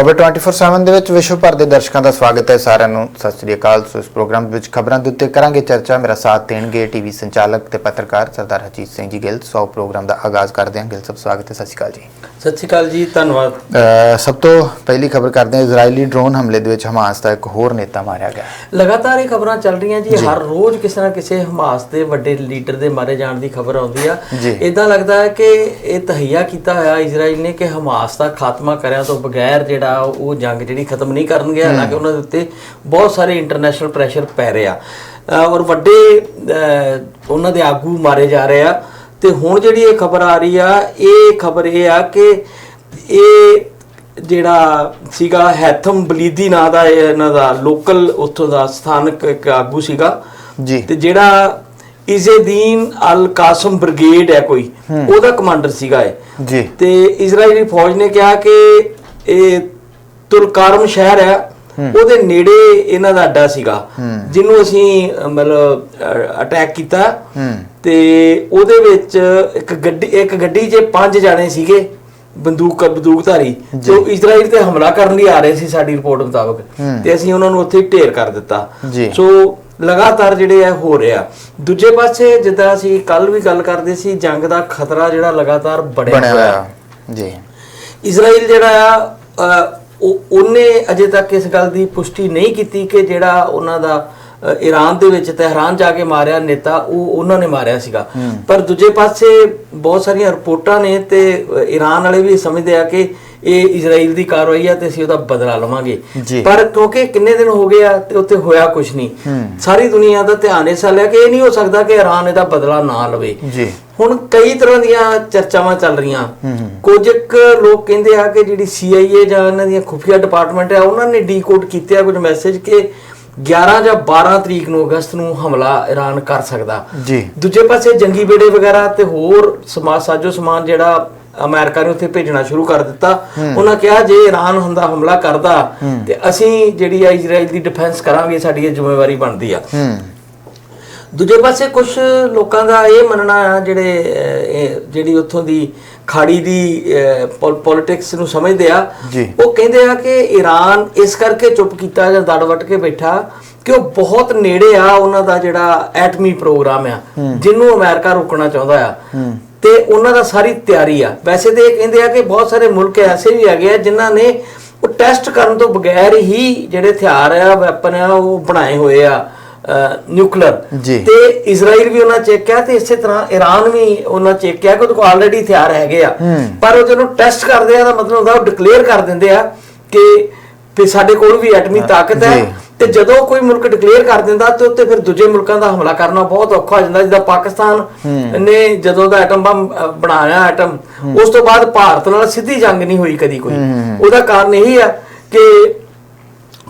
ਖਬਰ 24/7 ਦੇ ਵਿੱਚ ਵਿਸ਼ਵ ਭਰ ਦੇ ਦਰਸ਼ਕਾਂ ਦਾ ਸਵਾਗਤ ਹੈ। ਸਾਰਿਆਂ ਨੂੰ ਸਤਿ ਸ੍ਰੀ ਅਕਾਲ। ਸੋ ਇਸ ਪ੍ਰੋਗਰਾਮ ਦੇ ਵਿੱਚ ਖਬਰਾਂ ਦੇ ਉੱਤੇ ਕਰਾਂਗੇ ਚਰਚਾ। ਮੇਰਾ ਸਾਥ ਦੇਣਗੇ ਟੀਵੀ ਸੰਚਾਲਕ ਤੇ ਪੱਤਰਕਾਰ ਸਰਦਾਰ ਹਰਜੀਤ ਸਿੰਘ ਜੀ ਗਿੱਲ। ਸੋ ਪ੍ਰੋਗਰਾਮ ਦਾ ਆਗਾਜ਼ ਕਰਦੇ ਹਾਂ। ਗਿੱਲ ਸਾਹਿਬ ਸਵਾਗਤ ਹੈ। ਸਤਿ ਸ਼੍ਰੀ ਅਕਾਲ ਜੀ। ਸਤਿ ਸ਼੍ਰੀ ਅਕਾਲ ਜੀ। ਧੰਨਵਾਦ। ਸਭ ਤੋਂ ਪਹਿਲੀ ਖਬਰ ਕਰਦੇ ਹਾਂ। ਇਜ਼ਰਾਈਲੀ ਡਰੋਨ ਹਮਲੇ ਦੇ ਵਿੱਚ ਹਮਾਸ ਦਾ ਇੱਕ ਹੋਰ ਨੇਤਾ ਮਾਰਿਆ ਗਿਆ। ਲਗਾਤਾਰ ਇਹ ਖਬਰਾਂ ਚੱਲ ਰਹੀਆਂ ਜੀ। ਹਰ ਰੋਜ਼ ਕਿਸੇ ਨਾ ਕਿਸੇ ਹਮਾਸ ਦੇ ਵੱਡੇ ਲੀਡਰ ਦੇ ਮਾਰੇ ਜਾਣ ਦੀ ਖਬਰ ਆਉਂਦੀ ਆ। ਇਦਾਂ ਲੱਗਦਾ ਹੈ ਕਿ ਇਹ ਤਹਈਆ ਕੀਤਾ ਹੋਇਆ ਇਜ਼ਰਾਈਲ ਨੇ ਕਿ ਹਮਾਸ ਦਾ ਖਾਤਮਾ ਕਰਿਆ ਤੋਂ ਬਗੈਰ ਜਿਹੜਾ ਉਹ ਜੰਗ ਜਿਹੜੀ ਖਤਮ ਨਹੀਂ ਕਰਨਗੇ ਹਾਲਾਂਕਿ ਉਹਨਾਂ ਦੇ ਉੱਤੇ ਬਹੁਤ ਸਾਰੇ ਇੰਟਰਨੈਸ਼ਨਲ ਪ੍ਰੈਸ਼ਰ ਪੈ ਰਿਹਾ ਔਰ ਵੱਡੇ ਉਹਨਾਂ ਦੇ ਆਗੂ ਮਾਰੇ ਜਾ ਰਹੇ ਆ। ਤੇ ਹੁਣ ਜਿਹੜੀ ਇਹ ਖਬਰ ਆ ਰਹੀ ਆ ਇਹ ਖਬਰ ਇਹ ਆ ਕਿ ਇਹ ਜਿਹੜਾ ਸੀਗਾ ਹੈਥਮ ਬਲੀਦੀ ਨਾਂ ਦਾ ਇਹ ਇਹਨਾਂ ਦਾ ਲੋਕਲ ਉੱਥੋਂ ਦਾ ਸਥਾਨਕ ਇੱਕ ਆਗੂ ਸੀਗਾ। ਜੀ। ਤੇ ਜਿਹੜਾ ਇਜ਼ੇਦੀਨ ਅਲ ਕਾਸਮ ਬ੍ਰਿਗੇਡ ਹੈ ਕੋਈ ਉਹਦਾ ਕਮਾਂਡਰ ਸੀਗਾ ਇਹ। ਜੀ। ਤੇ ਇਜ਼ਰਾਈਲੀ ਫੌਜ ਨੇ ਕਿਹਾ ਕਿ ਇਹ ਤੁਲਕਾਰਮ ਸ਼ਹਿਰ ਹੈ ਉਹਦੇ ਨੇੜੇ ਇਹਨਾਂ ਦਾ ਅੱਡਾ ਸੀਗਾ ਜਿਹਨੂੰ ਅਸੀਂ ਮਤਲਬ ਅਟੈਕ ਕੀਤਾ। ਤੇ ਉਹਦੇ ਵਿੱਚ ਇੱਕ ਗੱਡੀ ਇੱਕ ਗੱਡੀ 'ਚ ਪੰਜ ਜਾਣੇ ਸੀਗੇ ਬੰਦੂਕ ਬੰਦੂਕਧਾਰੀ ਜੋ। ਇਜ਼ਰਾਈਲ ਤੇ ਹਮਲਾ ਕਰਨ ਲਈ ਆ ਰਹੇ ਸੀ ਸਾਡੀ ਰਿਪੋਰਟ ਮੁਤਾਬਕ। ਤੇ ਅਸੀਂ ਉਹਨਾਂ ਨੂੰ ਉੱਥੇ ਢੇਰ ਕਰ ਦਿੱਤਾ। ਸੋ ਲਗਾਤਾਰ ਜਿਹੜੇ ਆ ਹੋ ਰਿਹਾ। ਦੂਜੇ ਪਾਸੇ ਜਿੱਦਾਂ ਅਸੀਂ ਕੱਲ ਵੀ ਗੱਲ ਕਰਦੇ ਸੀ ਜੰਗ ਦਾ ਖਤਰਾ ਜਿਹੜਾ ਲਗਾਤਾਰ ਬਣਿਆ ਹੋਇਆ। ਜੀ। ਇਜ਼ਰਾਈਲ ਜਿਹੜਾ ਆ ਉਹ- ਉਹਨੇ ਅਜੇ ਤੱਕ ਇਸ ਗੱਲ ਦੀ ਪੁਸ਼ਟੀ ਨਹੀਂ ਕੀਤੀ ਕਿ ਜਿਹੜਾ ਉਹਨਾਂ ਦਾ ਈਰਾਨ ਦੇ ਵਿੱਚ ਤਹਿਰਾਨ ਜਾ ਕੇ ਮਾਰਿਆ ਨੇਤਾ ਉਹ ਉਹਨਾਂ ਨੇ ਮਾਰਿਆ ਸੀਗਾ। ਪਰ ਦੂਜੇ ਪਾਸੇ ਬਹੁਤ ਸਾਰੀਆਂ ਰਿਪੋਰਟਾਂ ਨੇ ਤੇ ਈਰਾਨ ਵਾਲੇ ਵੀ ਸਮਝਦੇ ਆ ਕਿ ਇਹ ਇਜ਼ਰਾਈਲ ਦੀ ਕਾਰਵਾਈ ਆ ਤੇ ਅਸੀਂ ਉਹਦਾ ਬਦਲਾ ਲਵਾਂਗੇ। ਪਰ ਕਿਉਂਕਿ ਕਿੰਨੇ ਦਿਨ ਹੋ ਗਏ ਆ ਤੇ ਉੱਥੇ ਹੋਇਆ ਕੁਝ ਨਹੀਂ। ਸਾਰੀ ਦੁਨੀਆ ਦਾ ਧਿਆਨ ਇਸ ਵੱਲ ਹੈ ਕਿ ਇਹ ਨਹੀਂ ਹੋ ਸਕਦਾ ਕਿ ਈਰਾਨ ਇਹਦਾ ਬਦਲਾ ਨਾ ਲਵੇ। ਜੀ। ਹੁਣ ਕਈ ਤਰ੍ਹਾਂ ਦੀਆਂ ਚਰਚਾਵਾਂ ਚੱਲ ਰਹੀਆਂ। ਕੁਝ ਕੁ ਲੋਕ ਕਹਿੰਦੇ ਆ ਕਿ ਜਿਹੜੀ CIA ਜਾਂ ਇਹਨਾਂ ਦੀਆਂ ਖੁਫੀਆ ਡਿਪਾਰਟਮੈਂਟ ਆ ਉਹਨਾਂ ਨੇ ਡੀਕੋਡ ਕੀਤੇ ਆ ਕੁਝ ਮੈਸੇਜ ਕਿ 11 ਜਾਂ 12 ਤਰੀਕ ਨੂੰ ਅਗਸਤ ਨੂੰ ਹਮਲਾ ਈਰਾਨ ਕਰ ਸਕਦਾ। ਜੀ। ਦੂਜੇ ਪਾਸੇ ਜੰਗੀ ਬੇੜੇ ਵਗੈਰਾ ਤੇ ਹੋਰ ਸਮਾਜ ਸਾਜੋ ਸਮਾਨ ਜਿਹੜਾ ਅਮਰੀਕਾ ਨੇ ਉੱਥੇ ਭੇਜਣਾ ਸ਼ੁਰੂ ਕਰ ਦਿੱਤਾ। ਉਹਨਾਂ ਕਿਹਾ ਜੇ ਈਰਾਨ ਹੁੰਦਾ ਹਮਲਾ ਕਰਦਾ ਤੇ ਅਸੀਂ ਜਿਹੜੀ ਆ ਇਜ਼ਰਾਈਲ ਦੀ ਡਿਫੈਂਸ ਕਰਾਂਗੇ ਸਾਡੀ ਇਹ ਜ਼ਿੰਮੇਵਾਰੀ ਬਣਦੀ ਆ। ਦੂਜੇ ਪਾਸੇ ਕੁਝ ਲੋਕਾਂ ਦਾ ਇਹ ਮੰਨਣਾ ਆ ਜਿਹੜੇ ਜਿਹੜੀ ਉੱਥੋਂ ਦੀ ਖਾੜੀ ਦੀ ਪੋਲਿਟਿਕਸ ਨੂੰ ਸਮਝਦੇ ਆ। ਉਹ ਕਹਿੰਦੇ ਆ ਕਿ ਈਰਾਨ ਇਸ ਕਰਕੇ ਚੁੱਪ ਕੀਤਾ ਜਾਂ ਦੜ ਵੱਟ ਕੇ ਬੈਠਾ ਕਿ ਉਹ ਬਹੁਤ ਨੇੜੇ ਆ ਉਹਨਾਂ ਦਾ ਜਿਹੜਾ ਐਟਮੀ ਪ੍ਰੋਗਰਾਮ ਆ ਜਿਹਨੂੰ ਅਮਰੀਕਾ ਰੋਕਣਾ ਚਾਹੁੰਦਾ ਆ। ਤੇ ਉਹਨਾਂ ਦਾ ਸਾਰੀ ਤਿਆਰੀ ਆ। ਵੈਸੇ ਤੇ ਇਹ ਕਹਿੰਦੇ ਆ ਕਿ ਬਹੁਤ ਸਾਰੇ ਮੁਲਕ ਐਸੇ ਵੀ ਹੈਗੇ ਆ ਜਿਨ੍ਹਾਂ ਨੇ ਉਹ ਟੈਸਟ ਕਰਨ ਤੋਂ ਬਗੈਰ ਹੀ ਜਿਹੜੇ ਹਥਿਆਰ ਆ ਵੈਪਨ ਆ ਉਹ ਬਣਾਏ ਹੋਏ ਆ। ਨਿਊਕਲੀਅਰ। ਤੇ ਇਜ਼ਰਾਈਲ ਵੀ ਉਹਨਾਂ ਚੇਕਿਆ ਤੇ ਇਸੇ ਤਰ੍ਹਾਂ ਈਰਾਨ ਵੀ ਉਹਨਾਂ ਚੇਕਿਆ ਕਿ ਉਹਦੇ ਕੋਲ ਆਲਰੇਡੀ ਹਥਿਆਰ ਹੈਗੇ ਆ। ਪਰ ਉਹ ਜਦੋਂ ਟੈਸਟ ਕਰਦੇ ਆ ਤਾਂ ਮਤਲਬ ਹੁੰਦਾ ਉਹ ਡਿਕਲੇਅਰ ਕਰ ਦਿੰਦੇ ਆ ਕਿ ਵੀ ਸਾਡੇ ਕੋਲ ਵੀ ਐਟਮੀ ਤਾਕਤ ਹੈ। ਤੇ ਜਦੋਂ ਕੋਈ ਮੁਲਕ ਡਿਕਲੇਅਰ ਕਰ ਦਿੰਦਾ ਤੇ ਉੱਤੇ ਫਿਰ ਦੂਜੇ ਮੁਲਕਾਂ ਦਾ ਹਮਲਾ ਕਰਨਾ ਬਹੁਤ ਔਖਾ ਹੋ ਜਾਂਦਾ। ਜਿੱਦਾਂ ਪਾਕਿਸਤਾਨ ਨੇ ਜਦੋਂ ਦਾ ਐਟਮ ਬੰਬ ਬਣਾਇਆ ਐਟਮ ਉਸ ਤੋਂ ਬਾਅਦ ਭਾਰਤ ਨਾਲ ਸਿੱਧੀ ਜੰਗ ਨਹੀਂ ਹੋਈ ਕਦੀ ਕੋਈ। ਉਹਦਾ ਕਾਰਨ ਇਹੀ ਆ ਕਿ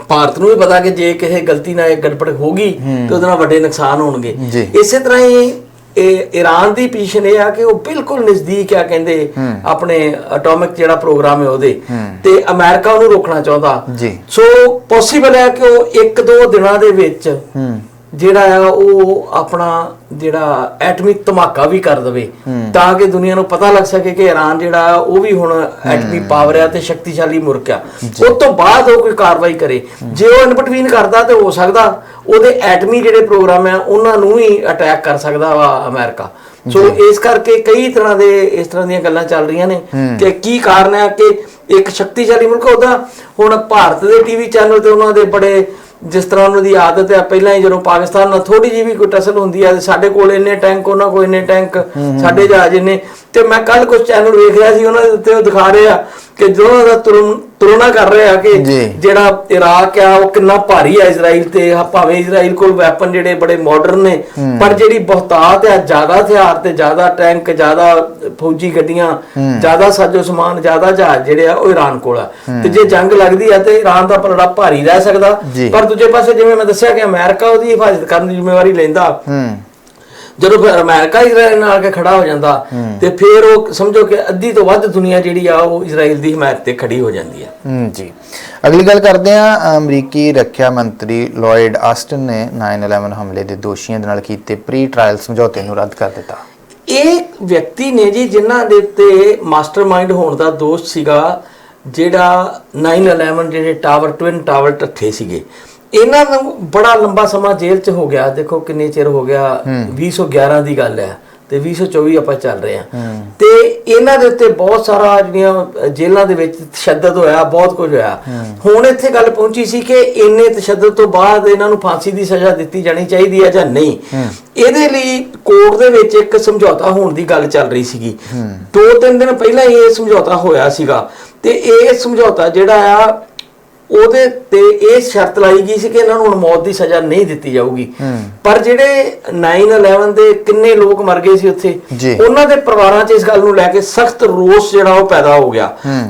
ਭਾਰਤ ਨੂੰ ਵੀ ਪਤਾ ਕਿ ਜੇ ਕਿਸੇ ਗਲਤੀ ਨਾਲ ਇਹ ਗੜਬੜ ਹੋ ਗਈ ਤੇ ਉਹਦੇ ਨਾਲ ਵੱਡੇ ਨੁਕਸਾਨ ਹੋਣਗੇ। ਇਸੇ ਤਰ੍ਹਾਂ ਹੀ ਇਹ ਈਰਾਨ ਦੀ ਪੋਜੀਸ਼ਨ ਇਹ ਆ ਕਿ ਉਹ ਬਿਲਕੁਲ ਨਜ਼ਦੀਕ ਆ ਕਹਿੰਦੇ ਆਪਣੇ ਐਟੋਮਿਕ ਜਿਹੜਾ ਪ੍ਰੋਗਰਾਮ ਹੈ ਉਹਦੇ। ਤੇ ਅਮਰੀਕਾ ਉਹਨੂੰ ਰੋਕਣਾ ਚਾਹੁੰਦਾ। ਸੋ ਪੋਸੀਬਲ ਹੈ ਕਿ ਉਹ ਇੱਕ ਦੋ ਦਿਨਾਂ ਦੇ ਵਿੱਚ ਜਿਹੜਾ ਆ ਉਹ ਆਪਣਾ ਜਿਹੜਾ ਐਟਮਿਕ ਧਮਾਕਾ ਵੀ ਕਰ ਦਵੇ ਤਾਂ ਕਿ ਦੁਨੀਆ ਨੂੰ ਪਤਾ ਲੱਗ ਸਕੇ ਕਿ ਈਰਾਨ ਜਿਹੜਾ ਆ ਉਹ ਵੀ ਹੁਣ ਐਟਮੀ ਪਾਵਰ ਆ ਤੇ ਸ਼ਕਤੀਸ਼ਾਲੀ ਮੁਲਕ ਆ। ਉਸ ਤੋਂ ਬਾਅਦ ਉਹ ਕੋਈ ਕਾਰਵਾਈ ਕਰੇ। ਜੇ ਉਹ ਇਨ ਬਿਟਵੀਨ ਕਰਦਾ ਤੇ ਹੋ ਸਕਦਾ ਉਹਦੇ ਐਟਮੀ ਜਿਹੜੇ ਪ੍ਰੋਗਰਾਮ ਆ ਉਹਨਾਂ ਨੂੰ ਹੀ ਅਟੈਕ ਕਰ ਸਕਦਾ ਵਾ ਅਮਰੀਕਾ। ਸੋ ਇਸ ਕਰਕੇ ਕਈ ਤਰ੍ਹਾਂ ਦੇ ਇਸ ਤਰ੍ਹਾਂ ਦੀਆਂ ਗੱਲਾਂ ਚੱਲ ਰਹੀਆਂ ਨੇ ਕਿ ਕੀ ਕਾਰਨ ਹੈ ਕਿ ਇੱਕ ਸ਼ਕਤੀਸ਼ਾਲੀ ਮੁਲਕ ਉਹਦਾ ਹੁਣ ਭਾਰਤ ਦੇ ਟੀਵੀ ਚੈਨਲ ਤੇ ਉਹਨਾਂ ਦੇ ਬੜੇ ਜਿਸ ਤਰ੍ਹਾਂ ਉਹਨਾਂ ਦੀ ਆਦਤ ਹੈ ਪਹਿਲਾਂ ਹੀ ਜਦੋਂ ਪਾਕਿਸਤਾਨ ਨਾਲ ਥੋੜੀ ਜਿਹੀ ਵੀ ਕੋਈ ਟਸਲ ਹੁੰਦੀ ਹੈ ਸਾਡੇ ਕੋਲ ਇੰਨੇ ਟੈਂਕ ਉਹਨਾਂ ਕੋਲ ਇੰਨੇ ਟੈਂਕ ਸਾਡੇ ਜਹਾਜ਼ ਇੰਨੇ। ਤੇ ਮੈਂ ਕੱਲ ਕੁਝ ਚੈਨਲ ਵੇਖ ਰਿਹਾ ਸੀ ਉਹਨਾਂ ਦੇ ਉੱਤੇ ਉਹ ਦਿਖਾ ਰਹੇ ਆ ਕਿ ਜਦੋਂ ਦਾ ਤੁਲਨਾ ਕਰ ਰਹੇ ਆ ਕਿ। ਜਿਹੜਾ ਇਰਾਕ ਆ ਉਹ ਕਿੰਨਾ ਭਾਰੀ ਆ ਇਜ਼ਰਾਈਲ ਤੇ। ਭਾਵੇਂ ਇਜ਼ਰਾਈਲ ਕੋਲ ਵੈਪਨ ਜਿਹੜੇ ਬੜੇ ਮਾਡਰਨ ਨੇ ਪਰ ਜਿਹੜੀ ਬਹੁਤਾਤ ਆ ਜ਼ਿਆਦਾ ਹਥਿਆਰ ਤੇ ਜ਼ਿਆਦਾ ਟੈਂਕ ਜ਼ਿਆਦਾ ਫੌਜੀ ਗੱਡੀਆਂ ਜ਼ਿਆਦਾ ਸਾਜੋ ਸਮਾਨ ਜ਼ਿਆਦਾ ਜਹਾਜ਼ ਜਿਹੜੇ ਆ ਉਹ ਈਰਾਨ ਕੋਲ ਆ। ਤੇ ਜੇ ਜੰਗ ਲੱਗਦੀ ਆ ਤੇ ਈਰਾਨ ਦਾ ਪਲੜਾ ਭਾਰੀ ਰਹਿ ਸਕਦਾ। ਪਰ ਦੂਜੇ ਪਾਸੇ ਜਿਵੇਂ ਮੈਂ ਦੱਸਿਆ ਕਿ ਅਮਰੀਕਾ ਉਹਦੀ ਹਿਫਾਜ਼ਤ ਕਰਨ ਦੀ ਜ਼ਿੰਮੇਵਾਰੀ ਲੈਂਦਾ। ਜਦੋਂ ਫਿਰ ਅਮਰੀਕਾ ਇਜ਼ਰਾਈਲ ਨਾਲ ਆ ਕੇ ਖੜਾ ਹੋ ਜਾਂਦਾ ਤੇ ਫਿਰ ਉਹ ਸਮਝੋ ਕਿ ਅੱਧੀ ਤੋਂ ਵੱਧ ਦੁਨੀਆ ਜਿਹੜੀ ਆ ਉਹ ਇਜ਼ਰਾਈਲ ਦੀ ਹਮਾਇਤ ਤੇ ਖੜੀ ਹੋ ਜਾਂਦੀ ਆ। ਜੀ। ਅਗਲੀ ਗੱਲ ਕਰਦੇ ਹਾਂ ਅਮਰੀਕੀ ਰੱਖਿਆ ਮੰਤਰੀ ਲੋਇਡ ਆਸਟਨ ਨੇ 9/11 ਹਮਲੇ ਦੇ ਦੋਸ਼ੀਆਂ ਦੇ ਨਾਲ ਕੀਤੇ ਪ੍ਰੀ ਟ੍ਰਾਇਲ ਸਮਝੌਤੇ ਨੂੰ ਰੱਦ ਕਰ ਦਿੱਤਾ। ਇਹ ਵਿਅਕਤੀ ਨੇ ਜੀ ਜਿਨ੍ਹਾਂ ਦੇ ਉੱਤੇ ਮਾਸਟਰਮਾਈਂਡ ਹੋਣ ਦਾ ਦੋਸ਼ ਸੀਗਾ ਜਿਹੜਾ 9/11 ਜਿਹੜੇ ਟਾਵਰ ਟਵਿਨ ਟਾਵਰ ਟੱਠੇ ਸੀਗੇ। ਇਹਨਾਂ ਨੂੰ ਬੜਾ ਲੰਬਾ ਸਮਾਂ ਜੇਲ੍ਹ 'ਚ ਹੋ ਗਿਆ। ਦੇਖੋ ਕਿੰਨੇ ਚਿਰ ਹੋ ਗਿਆ। 2011 ਦੀ ਗੱਲ ਹੈ ਤੇ 2024 ਆਪਾਂ ਚੱਲ ਰਹੇ ਆ ਤੇ ਇਹਨਾਂ ਦੇ ਉੱਤੇ ਬਹੁਤ ਸਾਰਾ ਜਿਹੜੀਆਂ ਜੇਲ੍ਹਾਂ ਦੇ ਵਿੱਚ ਤਸ਼ੱਦਦ ਹੋਇਆ ਬਹੁਤ ਕੁਝ ਹੋਇਆ। ਹੁਣ ਇੱਥੇ ਗੱਲ ਪਹੁੰਚੀ ਸੀ ਕਿ ਇੰਨੇ ਤਸ਼ੱਦਦ ਤੋਂ ਬਾਅਦ ਇਹਨਾਂ ਨੂੰ ਫਾਂਸੀ ਦੀ ਸਜ਼ਾ ਦਿੱਤੀ ਜਾਣੀ ਚਾਹੀਦੀ ਹੈ ਜਾਂ ਨਹੀਂ। ਇਹਦੇ ਲਈ ਕੋਰਟ ਦੇ ਵਿੱਚ ਇੱਕ ਸਮਝੌਤਾ ਹੋਣ ਦੀ ਗੱਲ ਚੱਲ ਰਹੀ ਸੀਗੀ। ਦੋ ਤਿੰਨ ਦਿਨ ਪਹਿਲਾਂ ਹੀ ਇਹ ਸਮਝੌਤਾ ਹੋਇਆ ਸੀਗਾ। ਤੇ ਇਹ ਸਮਝੌਤਾ ਜਿਹੜਾ ਆ ਉਹਦੇ ਤੇ ਇਹ ਸ਼ਰਤ ਲਾਈ ਗਈ ਸੀ ਕਿ ਇਹਨਾਂ ਨੂੰ ਮੌਤ ਦੀ ਸਜ਼ਾ ਨਹੀਂ ਦਿੱਤੀ ਜਾਊਗੀ। ਪਰ ਜਿਹੜੇ 9/11 ਦੇ ਕਿੰਨੇ ਲੋਕ ਮਰ ਗਏ ਸੀ ਉੱਥੇ। ਉਹਨਾਂ ਦੇ ਪਰਿਵਾਰਾਂ 'ਚ ਇਸ ਗੱਲ ਨੂੰ ਲੈ ਕੇ ਸਖਤ ਰੋਸ ਜਿਹੜਾ ਉਹ ਪੈਦਾ ਹੋ ਗਿਆ।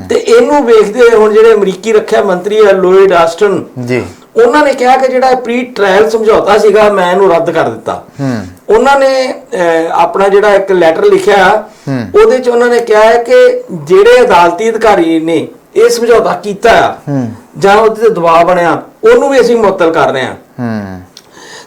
ਤੇ ਇਹਨੂੰ ਵੇਖਦੇ ਹੋਏ ਹੁਣ ਜਿਹੜੇ ਅਮਰੀਕੀ ਰੱਖਿਆ ਮੰਤਰੀ ਹੈ ਲੋਇਡ ਆਸਟਨ ਜੀ। ਉਹਨਾਂ ਨੇ ਕਿਹਾ ਕਿ ਜਿਹੜਾ ਪ੍ਰੀ ਟ੍ਰਾਇਲ ਸਮਝੌਤਾ ਸੀਗਾ ਮੈਂ ਇਹਨੂੰ ਰੱਦ ਕਰ ਦਿੱਤਾ। ਉਹਨਾਂ ਨੇ ਆਪਣਾ ਜਿਹੜਾ ਇੱਕ ਲੈਟਰ ਲਿਖਿਆ ਉਹਦੇ 'ਚ ਉਹਨਾਂ ਨੇ ਕਿਹਾ ਹੈ ਕਿ ਜਿਹੜੇ ਅਦਾਲਤੀ ਅਧਿਕਾਰੀ ਨੇ ਇਹ ਸਮਝੌਤਾ ਕੀਤਾ ਜਾਂ ਉਹਦੇ ਤੇ ਦਬਾਅ ਬਣਿਆ ਉਹਨੂੰ ਵੀ ਅਸੀਂ ਮੁਅੱਤਲ ਕਰ ਰਹੇ ਹਾਂ। ਹੂੰ।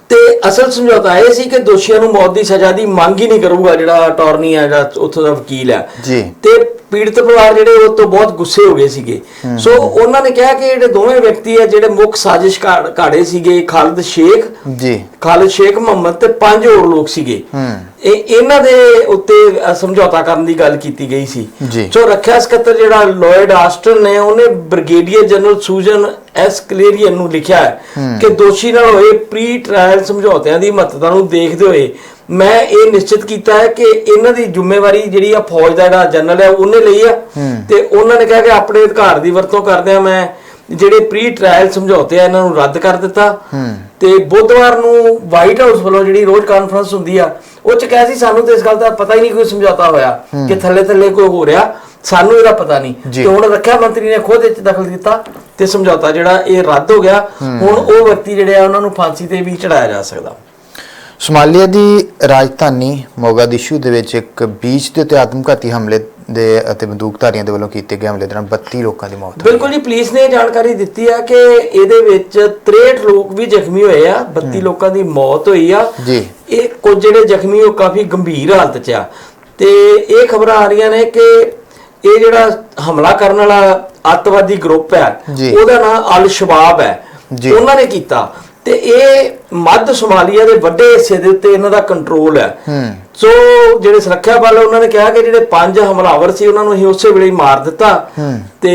ਤੇ ਅਸਲ ਸਮਝੌਤਾ ਇਹ ਸੀ ਕਿ ਦੋਸ਼ੀਆਂ ਨੂੰ ਮੌਤ ਦੀ ਸਜ਼ਾ ਦੀ ਮੰਗ ਹੀ ਨਹੀਂ ਕਰੂਗਾ ਜਿਹੜਾ ਅਟਾਰਨੀ ਹੈ ਜਾਂ ਉੱਥੋਂ ਦਾ ਵਕੀਲ ਹੈ। ਜੀ। ਤੇ ਪੀੜਤ ਪਰਿਵਾਰ ਜਿਹੜੇ ਉਹ ਤੋਂ ਬਹੁਤ ਗੁੱਸੇ ਹੋ ਗਏ ਸੀਗੇ। ਸੋ ਉਹਨਾਂ ਨੇ ਕਿਹਾ ਕਿ ਜਿਹੜੇ ਦੋਵੇਂ ਵਿਅਕਤੀ ਹੈ ਜਿਹੜੇ ਮੁੱਖ ਸਾਜ਼ਿਸ਼ ਘਾੜੇ ਸੀਗੇ ਖਾਲਦ ਸ਼ੇਖ ਜੀ। ਖਾਲਿਦ ਸ਼ੇਖ ਮੁਹੰਮਦ ਤੇ ਪੰਜ ਹੋਰ ਲੋਕ ਸੀਗੇ। ਹੂੰ। ਇਹ ਇਹਨਾਂ ਦੇ ਉੱਤੇ ਸਮਝੌਤਾ ਕਰਨ ਦੀ ਗੱਲ ਕੀਤੀ ਗਈ ਸੀ। ਜੀ। ਸੋ ਰੱਖਿਆ ਸਕੱਤਰ ਜਿਹੜਾ ਲੋਇਡ ਆਸਟਨ ਨੇ ਉਹਨੇ ਬ੍ਰਿਗੇਡੀਅਰ ਜਨਰਲ ਸੂਜਨ ਐਸ ਕਲੇਰੀਅਨ ਨੂੰ ਲਿਖਿਆ ਹੈ ਕਿ ਦੋਸ਼ੀ ਨਾਲ ਹੋਏ ਪ੍ਰੀ ਟ੍ਰਾਇਲ ਸਮਝੌਤਿਆਂ ਦੀ ਮਹੱਤਤਾ ਨੂੰ ਦੇਖਦੇ ਹੋਏ ਮੈਂ ਇਹ ਨਿਸ਼ਚਿਤ ਕੀਤਾ ਹੈ ਕਿ ਇਹਨਾਂ ਦੀ ਜ਼ਿੰਮੇਵਾਰੀ ਜਿਹੜੀ ਆ ਫੌਜ ਦਾ ਜਿਹੜਾ ਜਨਰਲ ਹੈ ਉਹਨੇ ਲਈ ਆ। ਤੇ ਉਹਨਾਂ ਨੇ ਕਿਹਾ ਕਿ ਆਪਣੇ ਅਧਿਕਾਰ ਦੀ ਵਰਤੋਂ ਕਰਦਿਆਂ ਮੈਂ ਜਿਹੜੇ ਪ੍ਰੀ ਟ੍ਰਾਇਲ ਸਮਝੌਤੇ ਆ ਇਹਨਾਂ ਨੂੰ ਰੱਦ ਕਰ ਦਿੱਤਾ। ਤੇ ਬੁੱਧਵਾਰ ਨੂੰ ਵਾਈਟ ਹਾਊਸ ਵੱਲੋਂ ਜਿਹੜੀ ਰੋਜ਼ ਕਾਨਫਰੰਸ ਹੁੰਦੀ ਆ ਉਹ ਚ ਕਿਹਾ ਸੀ ਸਾਨੂੰ ਤੇ ਇਸ ਗੱਲ ਦਾ ਪਤਾ ਹੀ ਨਹੀਂ ਕੋਈ ਸਮਝੌਤਾ ਹੋਇਆ ਕਿ ਥੱਲੇ ਥੱਲੇ ਕੋਈ ਹੋ ਰਿਹਾ। ਸਾਨੂੰ ਇਹਦਾ ਪਤਾ ਨਹੀਂ। ਤੇ ਹੁਣ ਰੱਖਿਆ ਮੰਤਰੀ ਨੇ ਖੁਦ ਇਹ 'ਚ ਦਖਲ ਦਿੱਤਾ ਤੇ ਸਮਝੌਤਾ ਜਿਹੜਾ ਇਹ ਰੱਦ ਹੋ ਗਿਆ। ਹੁਣ ਉਹ ਵਿਅਕਤੀ ਜਿਹੜੇ ਆ ਉਹਨਾਂ ਨੂੰ ਫਾਂਸੀ ਤੇ ਵੀ ਚੜਾਇਆ ਜਾ ਸਕਦਾ। ਸੋਮਾਲੀਆ ਦੀ ਰਾਜਧਾਨੀ ਮੋਗਾਦਿਸ਼ੂ ਦੇ ਵਿੱਚ ਇੱਕ ਬੀਚ ਦੇ ਉੱਤੇ ਆਤਮਘਾਤੀ ਹਮਲੇ ਦੇ ਅਤੇ ਬੰਦੂਕਧਾਰੀਆਂ ਦੇ ਵੱਲੋਂ ਕੀਤੇ ਗਏ ਹਮਲੇ ਦੌਰਾਨ 32 ਲੋਕਾਂ ਦੀ ਮੌਤ ਹੋਈ ਬਿਲਕੁਲ ਜੀ ਪੁਲਿਸ ਨੇ ਜਾਣਕਾਰੀ ਦਿੱਤੀ ਆ ਕਿ ਇਹਦੇ ਵਿੱਚ 63 ਲੋਕ ਵੀ ਜ਼ਖਮੀ ਹੋਏ ਆ 32 ਲੋਕਾਂ ਦੀ ਮੌਤ ਹੋਈ ਆ ਜੀ। ਇਹ ਕੁਝ ਜਿਹੜੇ ਜ਼ਖਮੀ ਉਹ ਕਾਫੀ ਗੰਭੀਰ ਹਾਲਤ 'ਚ ਆ ਤੇ ਇਹ ਖਬਰਾਂ ਆ ਰਹੀਆਂ ਨੇ ਕਿ ਇਹ ਜਿਹੜਾ ਹਮਲਾ ਕਰਨ ਵਾਲਾ ਅੱਤਵਾਦੀ ਗਰੁੱਪ ਹੈ। ਉਹਦਾ ਨਾਮ ਅਲ ਸ਼ਬਾਬ ਹੈ। ਉਹਨਾਂ ਨੇ ਕੀਤਾ ਤੇ ਇਹ ਮੱਧ ਸੋਮਾਲੀਆ ਦੇ ਵੱਡੇ ਹਿੱਸੇ ਦੇ ਉੱਤੇ ਇਹਨਾਂ ਦਾ ਕੰਟਰੋਲ ਹੈ। ਹੂੰ। ਸੋ ਜਿਹੜੇ ਸੁਰੱਖਿਆ ਬਲ ਉਹਨਾਂ ਨੇ ਕਿਹਾ ਕਿ ਜਿਹੜੇ ਪੰਜ ਹਮਲਾਵਰ ਸੀ ਉਹਨਾਂ ਨੂੰ ਅਸੀਂ ਉਸੇ ਵੇਲੇ ਮਾਰ ਦਿੱਤਾ। ਤੇ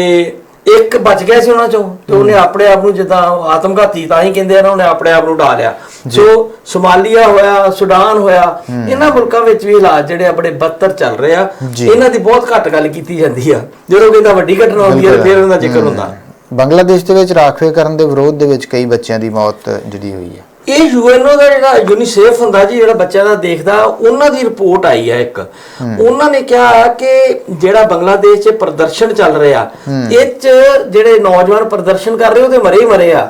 ਇੱਕ ਬਚ ਗਿਆ ਸੀ ਉਹਨਾਂ ਚੋਂ ਤੇ ਉਹਨੇ ਆਪਣੇ ਆਪ ਨੂੰ ਜਿੱਦਾਂ ਆਤਮਘਾਤੀ ਤਾਂ ਹੀ ਕਹਿੰਦੇ ਆ ਨਾ ਉਹਨੇ ਆਪਣੇ ਆਪ ਨੂੰ ਢਾ ਲਿਆ। ਸੋ ਸੋਮਾਲੀਆ ਹੋਇਆ ਸੁਡਾਨ ਹੋਇਆ ਇਹਨਾਂ ਮੁਲਕਾਂ ਵਿੱਚ ਵੀ ਹਾਲਾਤ ਜਿਹੜੇ ਆ ਬੜੇ ਬੱਤਰ ਚੱਲ ਰਹੇ ਆ। ਇਹਨਾਂ ਦੀ ਬਹੁਤ ਘੱਟ ਗੱਲ ਕੀਤੀ ਜਾਂਦੀ ਆ। ਜਦੋਂ ਕਹਿੰਦਾ ਵੱਡੀ ਘਟਨਾ ਹੁੰਦੀ ਹੈ ਫਿਰ ਉਹਨਾਂ ਦਾ ਜ਼ਿਕਰ ਹੁੰਦਾ। ਬੰਗਲਾਦੇਸ਼ ਦੇ ਵਿੱਚ ਰਾਖਵੇਂਕਰਨ ਦੇ ਵਿਰੋਧ ਦੇ ਵਿੱਚ ਕਈ ਬੱਚਿਆਂ ਦੀ ਮੌਤ ਜਿਹੜੀ ਹੋਈ ਹੈ। ਇਹ ਯੂਐਨਓ ਦਾ ਜਿਹੜਾ ਯੂਨੀਸੇਫ ਹੁੰਦਾ ਜੀ ਜਿਹੜਾ ਬੱਚਿਆਂ ਦਾ ਦੇਖਦਾ ਉਹਨਾਂ ਦੀ ਰਿਪੋਰਟ ਆਈ ਹੈ ਇੱਕ। ਉਹਨਾਂ ਨੇ ਕਿਹਾ ਕਿ ਜਿਹੜਾ ਬੰਗਲਾਦੇਸ਼ 'ਚ ਪ੍ਰਦਰਸ਼ਨ ਚੱਲ ਰਿਹਾ ਇਹ 'ਚ ਜਿਹੜੇ ਨੌਜਵਾਨ ਪ੍ਰਦਰਸ਼ਨ ਕਰ ਰਹੇ ਉਹਦੇ ਮਰੇ ਹੀ ਮਰੇ ਆ।